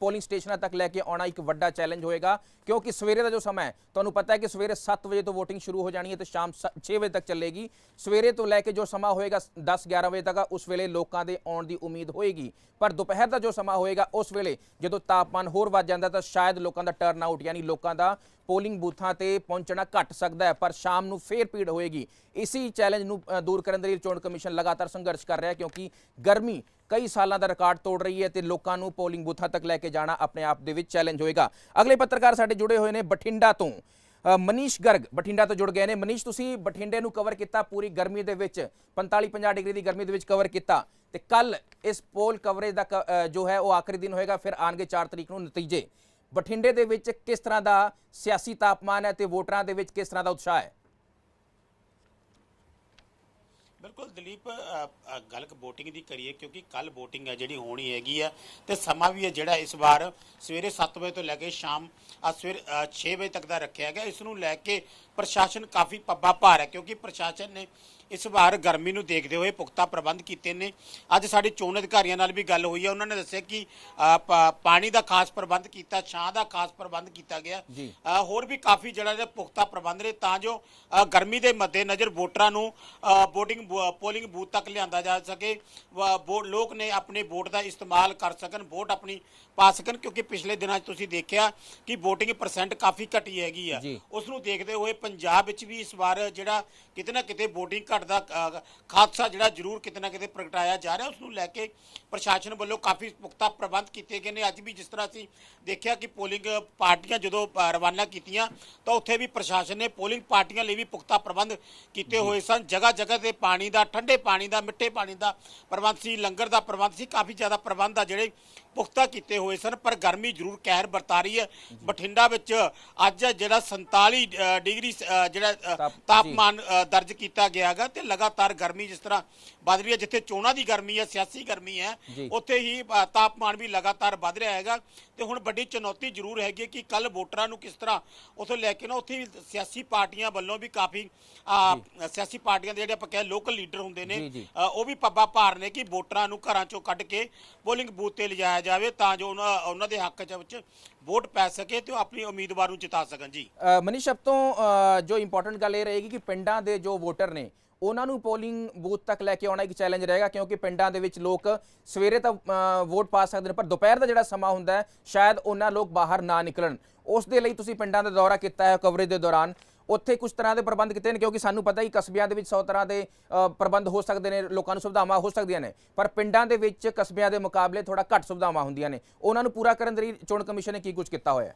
ਪੋਲਿੰਗ ਸਟੇਸ਼ਨਾਂ ਤੱਕ ਲੈ ਕੇ ਆਉਣਾ ਇੱਕ ਵੱਡਾ ਚੈਲੰਜ ਹੋਏਗਾ ਕਿਉਂਕਿ ਸਵੇਰੇ ਦਾ ਜੋ ਸਮਾਂ ਹੈ ਤੁਹਾਨੂੰ ਪਤਾ ਹੈ ਕਿ ਸਵੇਰੇ 7 ਵਜੇ ਤੋਂ VOTING ਸ਼ੁਰੂ ਹੋ ਜਾਣੀ ਹੈ ਤੇ ਸ਼ਾਮ 6 ਵਜੇ ਤੱਕ ਚੱਲੇਗੀ। ਸਵੇਰੇ ਤੋਂ ਲੈ ਕੇ ਜੋ ਸਮਾਂ ਹੋਏਗਾ 10 11 ਵਜੇ ਤੱਕ ਉਸ ਵੇਲੇ ਲੋਕਾਂ ਦੇ ਆਉਣ ਦੀ ਉਮੀਦ ਹੋਏਗੀ। ਪਰ ਦੁਪਹਿਰ ਦਾ ਜੋ ਸਮਾਂ ਹੋਏਗਾ ਉਸ ਵੇਲੇ ਜਦੋਂ ਤਾਪਮਾਨ ਹੋਰ ਵੱਧ ਜਾਂਦਾ ਤਾਂ ਸ਼ਾਇਦ ਲੋਕਾਂ ਦਾ ਟਰਨ ਆਊਟ ਯਾਨੀ ਲੋਕਾਂ ਦਾ ਪੋਲਿੰਗ ਬੂਥਾਂ ਤੇ ਪਹੁੰਚਣਾ ਘਟ ਸਕਦਾ ਹੈ, ਪਰ ਸ਼ਾਮ ਨੂੰ ਫੇਰ ਭੀੜ ਹੋਏਗੀ। ਇਸੀ ਚੈਲੰਜ ਨੂੰ ਦੂਰ ਕਰਨ ਦੇ ਲਈ ਚੋਣ ਕਮਿਸ਼ਨ ਲਗਾਤਾਰ ਸੰਘਰਸ਼ ਕਰ ਰਿਹਾ ਹੈ ਕਿਉਂਕਿ ਗਰਮੀ ਕਈ ਸਾਲਾਂ ਦਾ ਰਿਕਾਰਡ ਤੋੜ ਰਹੀ ਹੈ ਤੇ ਲੋਕਾਂ ਨੂੰ ਪੋਲਿੰਗ ਬੂਥਾਂ ਤੱਕ ਲੈ ਕੇ ਜਾਣਾ ਆਪਣੇ ਆਪ ਦੇ ਵਿੱਚ ਚੈਲੰਜ ਹੋਏਗਾ। ਅਗਲੇ ਪੱਤਰਕਾਰ ਸਾਡੇ ਜੁੜੇ ਹੋਏ ਨੇ ਬਠਿੰਡਾ ਤੋਂ। ਮਨੀਸ਼ ਗਰਗ ਬਠਿੰਡਾ ਤੋਂ ਜੁੜ ਗਏ ਨੇ। ਮਨੀਸ਼, ਤੁਸੀਂ ਬਠਿੰਡੇ ਨੂੰ ਕਵਰ ਕੀਤਾ ਪੂਰੀ ਗਰਮੀ ਦੇ ਵਿੱਚ 45 50 ਡਿਗਰੀ ਦੀ ਗਰਮੀ ਦੇ ਵਿੱਚ ਕਵਰ ਕੀਤਾ। ਤੇ ਕੱਲ ਇਸ ਪੋਲ ਕਵਰੇਜ ਦਾ ਕ- ਜੋ ਹੈ ਉਹ ਆਖਰੀ ਦਿਨ ਹੋਏਗਾ, ਫਿਰ ਆਣਗੇ 4 ਤਰੀਕ ਨੂੰ ਨਤੀਜੇ। ਬਠਿੰਡੇ ਦੇ ਵਿੱਚ ਕਿਸ ਤਰ੍ਹਾਂ ਦਾ ਸਿਆਸੀ ਤਾਪਮਾਨ ਹੈ ਤੇ ਵੋਟਰਾਂ ਦੇ ਵਿੱਚ ਕਿਸ ਤਰ੍ਹਾਂ ਦਾ ਉਤਸ਼ਾਹ ਹੈ? ਬਿਲਕੁਲ ਦਲੀਪ ਗੱਲ VOTING ਦੀ ਕਰੀਏ, ਕਿਉਂਕਿ ਕੱਲ VOTING ਹੈ ਜਿਹੜੀ ਹੋਣੀ ਹੈਗੀ ਆ, ਤੇ ਸਮਾਂ ਵੀ ਹੈ ਜਿਹੜਾ ਇਸ ਵਾਰ ਸਵੇਰੇ 7 ਵਜੇ ਤੋਂ ਲੈ ਕੇ ਸ਼ਾਮ ਸਵੇਰ 6 ਵਜੇ ਤੱਕ ਦਾ ਰੱਖਿਆ ਗਿਆ। ਇਸ ਨੂੰ ਲੈ ਕੇ ਪ੍ਰਸ਼ਾਸਨ ਕਾਫੀ ਪੱਬਾ ਭਾਰ ਹੈ, ਕਿਉਂਕਿ ਪ੍ਰਸ਼ਾਸਨ ਨੇ ਇਸ ਵਾਰ ਗਰਮੀ ਨੂੰ ਦੇਖਦੇ ਹੋਏ ਪੁਖਤਾ ਪ੍ਰਬੰਧ ਕੀਤੇ ਨੇ। ਅੱਜ ਸਾਡੇ ਚੋਣ ਅਧਿਕਾਰੀਆਂ ਨਾਲ ਵੀ ਗੱਲ ਹੋਈ ਹੈ ਉਹਨਾਂ ਨੇ ਦੱਸਿਆ ਕਿ ਪਾਣੀ ਦਾ ਖਾਸ ਪ੍ਰਬੰਧ ਕੀਤਾ ਛਾਂ ਦਾ ਖਾਸ ਪ੍ਰਬੰਧ ਕੀਤਾ ਗਿਆ। ਹੋਰ ਵੀ ਕਾਫੀ ਜਿਹੜਾ ਨੇ ਪੁਖਤਾ ਪ੍ਰਬੰਧ ਨੇ ਤਾਂ ਜੋ ਗਰਮੀ ਦੇ ਮੱਦੇਨਜ਼ਰ ਵੋਟਰਾਂ ਨੂੰ VOTING ਪੋਲਿੰਗ ਬੂਥ ਤੱਕ ਲਿਆਂਦਾ ਜਾ ਸਕੇ। ਲੋਕ ਨੇ ਆਪਣੇ ਵੋਟ ਦਾ ਇਸਤੇਮਾਲ ਕਰ ਸਕਣ ਵੋਟ ਆਪਣੀ ਪਾ ਸਕਣ ਕਿਉਂਕਿ ਪਿਛਲੇ ਦਿਨਾਂ 'ਚ ਤੁਸੀਂ ਦੇਖਿਆ ਕਿ VOTING ਪਰਸੈਂਟ ਕਾਫੀ ਘਟੀ ਹੈਗੀ ਆ। ਉਸ ਨੂੰ ਦੇਖਦੇ ਹੋਏ ਪੰਜਾਬ ਵਿੱਚ ਵੀ ਇਸ ਵਾਰ ਜਿਹੜਾ ਕਿਤੇ ਨਾ ਕਿਤੇ VOTING ਘਟ ਦਾ ਖਾਦਸਾ ਜਿਹੜਾ ਜ਼ਰੂਰ ਕਿਤੇ ਨਾ ਕਿਤੇ ਪ੍ਰਗਟਾਇਆ ਜਾ ਰਿਹਾ ਉਸ ਨੂੰ ਲੈ ਕੇ ਪ੍ਰਸ਼ਾਸਨ ਵੱਲੋਂ ਕਾਫੀ ਪੁਖਤਾ ਪ੍ਰਬੰਧ ਕੀਤੇ ਗਏ ਨੇ। ਅੱਜ ਵੀ ਜਿਸ ਤਰ੍ਹਾਂ ਅਸੀਂ ਦੇਖਿਆ ਕਿ ਪੋਲਿੰਗ ਪਾਰਟੀਆਂ ਜਦੋਂ ਰਵਾਨਾ ਕੀਤੀਆਂ, ਤਾਂ ਉੱਥੇ ਵੀ ਪ੍ਰਸ਼ਾਸਨ ਨੇ ਪੋਲਿੰਗ ਪਾਰਟੀਆਂ ਲਈ ਵੀ ਪੁਖਤਾ ਪ੍ਰਬੰਧ ਕੀਤੇ ਹੋਏ ਸਨ। ਜਗ੍ਹਾ ਜਗ੍ਹਾ ਤੇ ਪਾਣੀ ਦਾ, ਠੰਡੇ ਪਾਣੀ ਦਾ, ਮਿੱਠੇ ਪਾਣੀ ਦਾ ਪ੍ਰਬੰਧ ਸੀ, ਲੰਗਰ ਦਾ ਪ੍ਰਬੰਧ ਸੀ। ਕਾਫੀ ਜ਼ਿਆਦਾ ਪ੍ਰਬੰਧ ਆ ਜਿਹੜੇ ਪੁਖਤਾ ਕੀਤੇ ਹੋਏ ਸਨ ਪਰ ਗਰਮੀ ਜ਼ਰੂਰ ਕਹਿਰ ਵਰਤਾ ਰਹੀ ਹੈ ਬਠਿੰਡਾ ਵਿੱਚ ਅੱਜ ਜਿਹੜਾ 47 ਅ, ਡਿਗਰੀ ਜਿਹੜਾ। ਤਾਪਮਾਨ ਦਰਜ ਕੀਤਾ ਗਿਆਗਾ ਤੇ ਲਗਾਤਾਰ ਗਰਮੀ ਜਿਸ ਤਰ੍ਹਾਂ ਵੱਧ ਰਹੀ ਹੈ ਜਿੱਥੇ ਚੋਣਾਂ ਦੀ ਗਰਮੀ ਹੈ ਸਿਆਸੀ ਗਰਮੀ ਹੈ। ਉੱਥੇ ਹੀ ਤਾਪਮਾਨ ਵੀ ਲਗਾਤਾਰ ਵੱਧ ਰਿਹਾ ਹੈਗਾ ਤੇ ਹੁਣ ਵੱਡੀ ਚੁਣੌਤੀ ਜ਼ਰੂਰ ਹੈਗੀ ਹੈ ਕਿ ਕੱਲ ਵੋਟਰਾਂ ਨੂੰ ਕਿਸ ਤਰ੍ਹਾਂ ਉੱਥੇ ਲੈ ਕੇ ਨਾ ਉੱਥੇ ਵੀ ਸਿਆਸੀ ਪਾਰਟੀਆਂ ਵੱਲੋਂ ਵੀ ਕਾਫੀ ਸਿਆਸੀ ਪਾਰਟੀਆਂ ਦੇ ਜਿਹੜੇ ਆਪਾਂ ਕਹੇ ਲੋਕਲ ਲੀਡਰ ਹੁੰਦੇ ਨੇ ਉਹ ਵੀ ਪੱਬਾ ਭਾਰ ਨੇ ਕਿ ਵੋਟਰਾਂ ਨੂੰ ਘਰਾਂ ਚੋਂ ਕੱਢ ਕੇ ਪੋਲਿੰਗ ਬੂਥ ਤੇ ਲਿਜਾਇਆ ਜਾਵੇ ਤਾਂ ਜੋ ਉਹਨਾਂ ਉਹਨਾਂ ਦੇ ਹੱਕ 'ਚ ਵਿੱਚ ਵੋਟ ਪੈ ਸਕੇ ਤੇ ਉਹ ਆਪਣੀ ਉਮੀਦਵਾਰ ਨੂੰ ਜਿਤਾ ਸਕਣ। ਜੀ। ਮਨੀਸ਼ ਸਭ ਤੋਂ ਜੋ ਇੰਪੋਰਟੈਂਟ ਗੱਲ ਇਹ ਰਹੇਗੀ ਕਿ ਪਿੰਡਾਂ ਦੇ ਜੋ ਵੋਟਰ ਨੇ ਉਹਨਾਂ ਨੂੰ ਪੋਲਿੰਗ ਬੂਥ ਤੱਕ ਲੈ ਕੇ ਆਉਣਾ ਇੱਕ ਚੈਲੰਜ ਰਹੇਗਾ, ਕਿਉਂਕਿ ਪਿੰਡਾਂ ਦੇ ਵਿੱਚ ਲੋਕ ਸਵੇਰੇ ਤਾਂ ਵੋਟ ਪਾ ਸਕਦੇ ਨੇ, ਪਰ ਦੁਪਹਿਰ ਦਾ ਜਿਹੜਾ ਸਮਾਂ ਹੁੰਦਾ ਹੈ, ਸ਼ਾਇਦ ਉਹਨਾਂ ਲੋਕ ਬਾਹਰ ਨਾ ਨਿਕਲਣ। ਉਸ ਦੇ ਲਈ ਤੁਸੀਂ ਪਿੰਡਾਂ ਦਾ ਦੌਰਾ ਕੀਤਾ ਹੈ ਕਵਰੇਜ ਦੇ ਦੌਰਾਨ। ਉੱਥੇ ਕੁਝ ਤਰ੍ਹਾਂ ਦੇ ਪ੍ਰਬੰਧ ਕੀਤੇ ਨੇ, ਕਿਉਂਕਿ ਸਾਨੂੰ ਪਤਾ ਹੀ ਕਸਬਿਆਂ ਦੇ ਵਿੱਚ 100 ਤਰ੍ਹਾਂ ਦੇ ਪ੍ਰਬੰਧ ਹੋ ਸਕਦੇ ਨੇ, ਲੋਕਾਂ ਨੂੰ ਸੁਵਿਧਾਵਾਂ ਹੋ ਸਕਦੀਆਂ ਨੇ। ਪਰ ਪਿੰਡਾਂ ਦੇ ਵਿੱਚ ਕਸਬਿਆਂ ਦੇ ਮੁਕਾਬਲੇ ਥੋੜਾ ਘੱਟ ਸੁਵਿਧਾਵਾਂ ਹੁੰਦੀਆਂ ਨੇ। ਉਹਨਾਂ ਨੂੰ ਪੂਰਾ ਕਰਨ ਦੇ ਲਈ ਚੋਣ ਕਮਿਸ਼ਨ ਨੇ ਕੀ ਕੁਝ ਕੀਤਾ ਹੋਇਆ ਹੈ?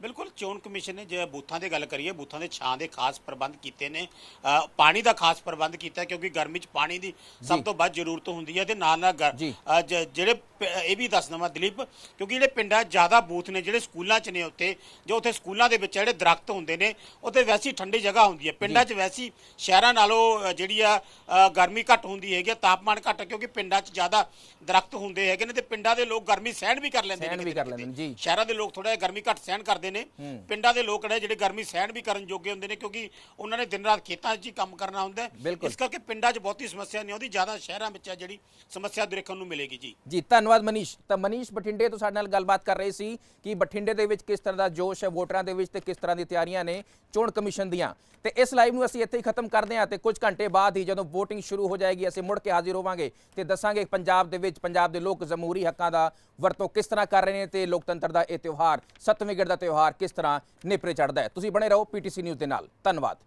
ਬਿਲਕੁਲ ਚੋਣ ਕਮਿਸ਼ਨ ਨੇ ਜੇ ਬੂਥਾਂ ਦੀ ਗੱਲ ਕਰੀਏ ਬੂਥਾਂ ਦੇ ਛਾਂ ਦੇ ਖਾਸ ਪ੍ਰਬੰਧ ਕੀਤੇ ਨੇ ਅ, ਪਾਣੀ ਦਾ ਖਾਸ ਪ੍ਰਬੰਧ ਕੀਤਾ ਕਿਉਂਕਿ ਗਰਮੀ 'ਚ ਪਾਣੀ ਦੀ ਸਭ ਤੋਂ ਵੱਧ ਜ਼ਰੂਰਤ ਹੁੰਦੀ ਹੈ ਤੇ ਨਾਲ ਨਾਲ ਗਰ- ਜੀ। ਅ, ਜ- ਜਿਹੜੇ ਪ- ਇਹ ਵੀ ਦੱਸ ਦਵਾਂ ਦਲੀਪ ਕਿਉਂਕਿ ਜਿਹੜੇ ਪਿੰਡਾਂ 'ਚ ਜ਼ਿਆਦਾ ਬੂਥ ਨੇ ਜਿਹੜੇ ਸਕੂਲਾਂ 'ਚ ਨੇ ਉੱਥੇ ਜੋ ਉੱਥੇ ਸਕੂਲਾਂ ਦੇ ਵਿੱਚ ਜਿਹੜੇ ਦਰਖਤ ਹੁੰਦੇ ਨੇ ਉੱਥੇ ਵੈਸੀ ਠੰਡੀ ਜਗ੍ਹਾ ਹੁੰਦੀ ਹੈ ਪਿੰਡਾਂ 'ਚ ਵੈਸੀ ਸ਼ਹਿਰਾਂ ਨਾਲੋਂ ਅ, ਜਿਹੜੀ ਆ ਅ, ਗਰਮੀ ਘੱਟ ਹੁੰਦੀ ਹੈਗੀ ਆ, ਤਾਪਮਾਨ ਘੱਟ ਹੈ ਕਿਉਂਕਿ ਪਿੰਡਾਂ 'ਚ ਜ਼ਿਆਦਾ ਦਰਖਤ ਹੁੰਦੇ ਹੈਗੇ ਨੇ ਤੇ ਪਿੰਡਾਂ ਦੇ ਲੋਕ ਗਰਮੀ ਸਹਿਣ ਵੀ ਕਰ ਲੈਂਦੇ ਸਹਿਣ ਵੀ ਕਿਤੇ ਕਰ। ਲੈਂਦੇ ਨੇ, ਜੀ। ਸ਼ਹਿਰਾਂ ਦੇ ਲੋਕ ਥੋੜਾ ਜਿਹਾ ਗਰਮੀ ਘੱਟ ਸਹਿਣ ਕਰਦੇ ਨੇ। ਪਿੰਡਾਂ ਦੇ ਲੋਕ ਨੇ ਜਿਹੜੇ ਗਰਮੀ ਸਹਿਣ ਵੀ ਕਰਨ ਯੋਗੇ ਹੁੰਦੇ ਨੇ ਕਿਉਂਕਿ ਉਹਨਾਂ ਨੇ ਦਿਨ ਰਾਤ ਖੇਤਾਂ 'ਚ ਹੀ ਕੰਮ ਕਰਨਾ ਹੁੰਦਾ। ਇਸ ਕਰਕੇ ਪਿੰਡਾਂ 'ਚ ਬਹੁਤੀ ਸਮੱਸਿਆ ਨਹੀਂ ਆਉਂਦੀ ਜ਼ਿਆਦਾ ਸ਼ਹਿਰਾਂ ਵਿੱਚ ਆ ਜਿਹੜੀ ਸਮੱਸਿਆ ਦੇਖਣ ਨੂੰ ਮਿਲੇਗੀ ਜੀ। ਜੀ ਧੰਨਵਾਦ ਮਨੀਸ਼। ਤਾਂ ਮਨੀਸ਼ ਬਠਿੰਡੇ ਤੋਂ ਸਾਡੇ ਨਾਲ ਗੱਲਬਾਤ ਕਰ ਰਹੇ ਸੀ ਕਿ ਬਠਿੰਡੇ ਦੇ ਵਿੱਚ ਕਿਸ ਤਰ੍ਹਾਂ ਦਾ ਜੋਸ਼ ਹੈ ਵੋਟਰਾਂ ਦੇ ਵਿੱਚ ਤੇ ਕਿਸ ਤਰ੍ਹਾਂ ਦੀ ਤਿਆਰੀਆਂ ਨੇ ਚੋਣ ਕਮਿਸ਼ਨ ਦੀਆਂ। ਤੇ ਇਸ ਲਾਈਵ ਨੂੰ ਅਸੀਂ ਇੱਥੇ ਹੀ ਖਤਮ ਕਰਦੇ ਹਾਂ ਤੇ ਕੁਝ ਘੰਟੇ ਬਾਅਦ ਹੀ ਜਦੋਂ VOTING ਸ਼ੁਰੂ ਹੋ ਜਾਏਗੀ ਅਸੀਂ ਮੁੜ ਕੇ ਹਾਜ਼ਰ ਹੋਵਾਂਗੇ ਤੇ ਦੱਸਾਂਗੇ ਪੰਜਾਬ ਦੇ ਵਿੱਚ ਪੰਜਾਬ ਦੇ ਲੋਕ ਜਮਹੂਰੀ ਹੱਕਾਂ ਦਾ ਵਰਤੋਂ ਕਿਸ ਤਰ੍ਹਾਂ ਕਰ ਰਹੇ ਨੇ ਤੇ ਲੋਕਤੰਤਰ ਦਾ ਇਹ ਤਿਉਹਾਰ ਸੱਤਵੇਂ ਗੇੜ ਦਾ ਤਿਉਹਾਰ ਕਿਸ ਤਰ੍ਹਾਂ ਨੇਪਰੇ ਚੜਦਾ ਹੈ? ਤੁਸੀਂ ਬਣੇ ਰਹੋ ਪੀਟੀਸੀ ਨਿਊਜ਼ ਦੇ ਨਾਲ। ਧੰਨਵਾਦ।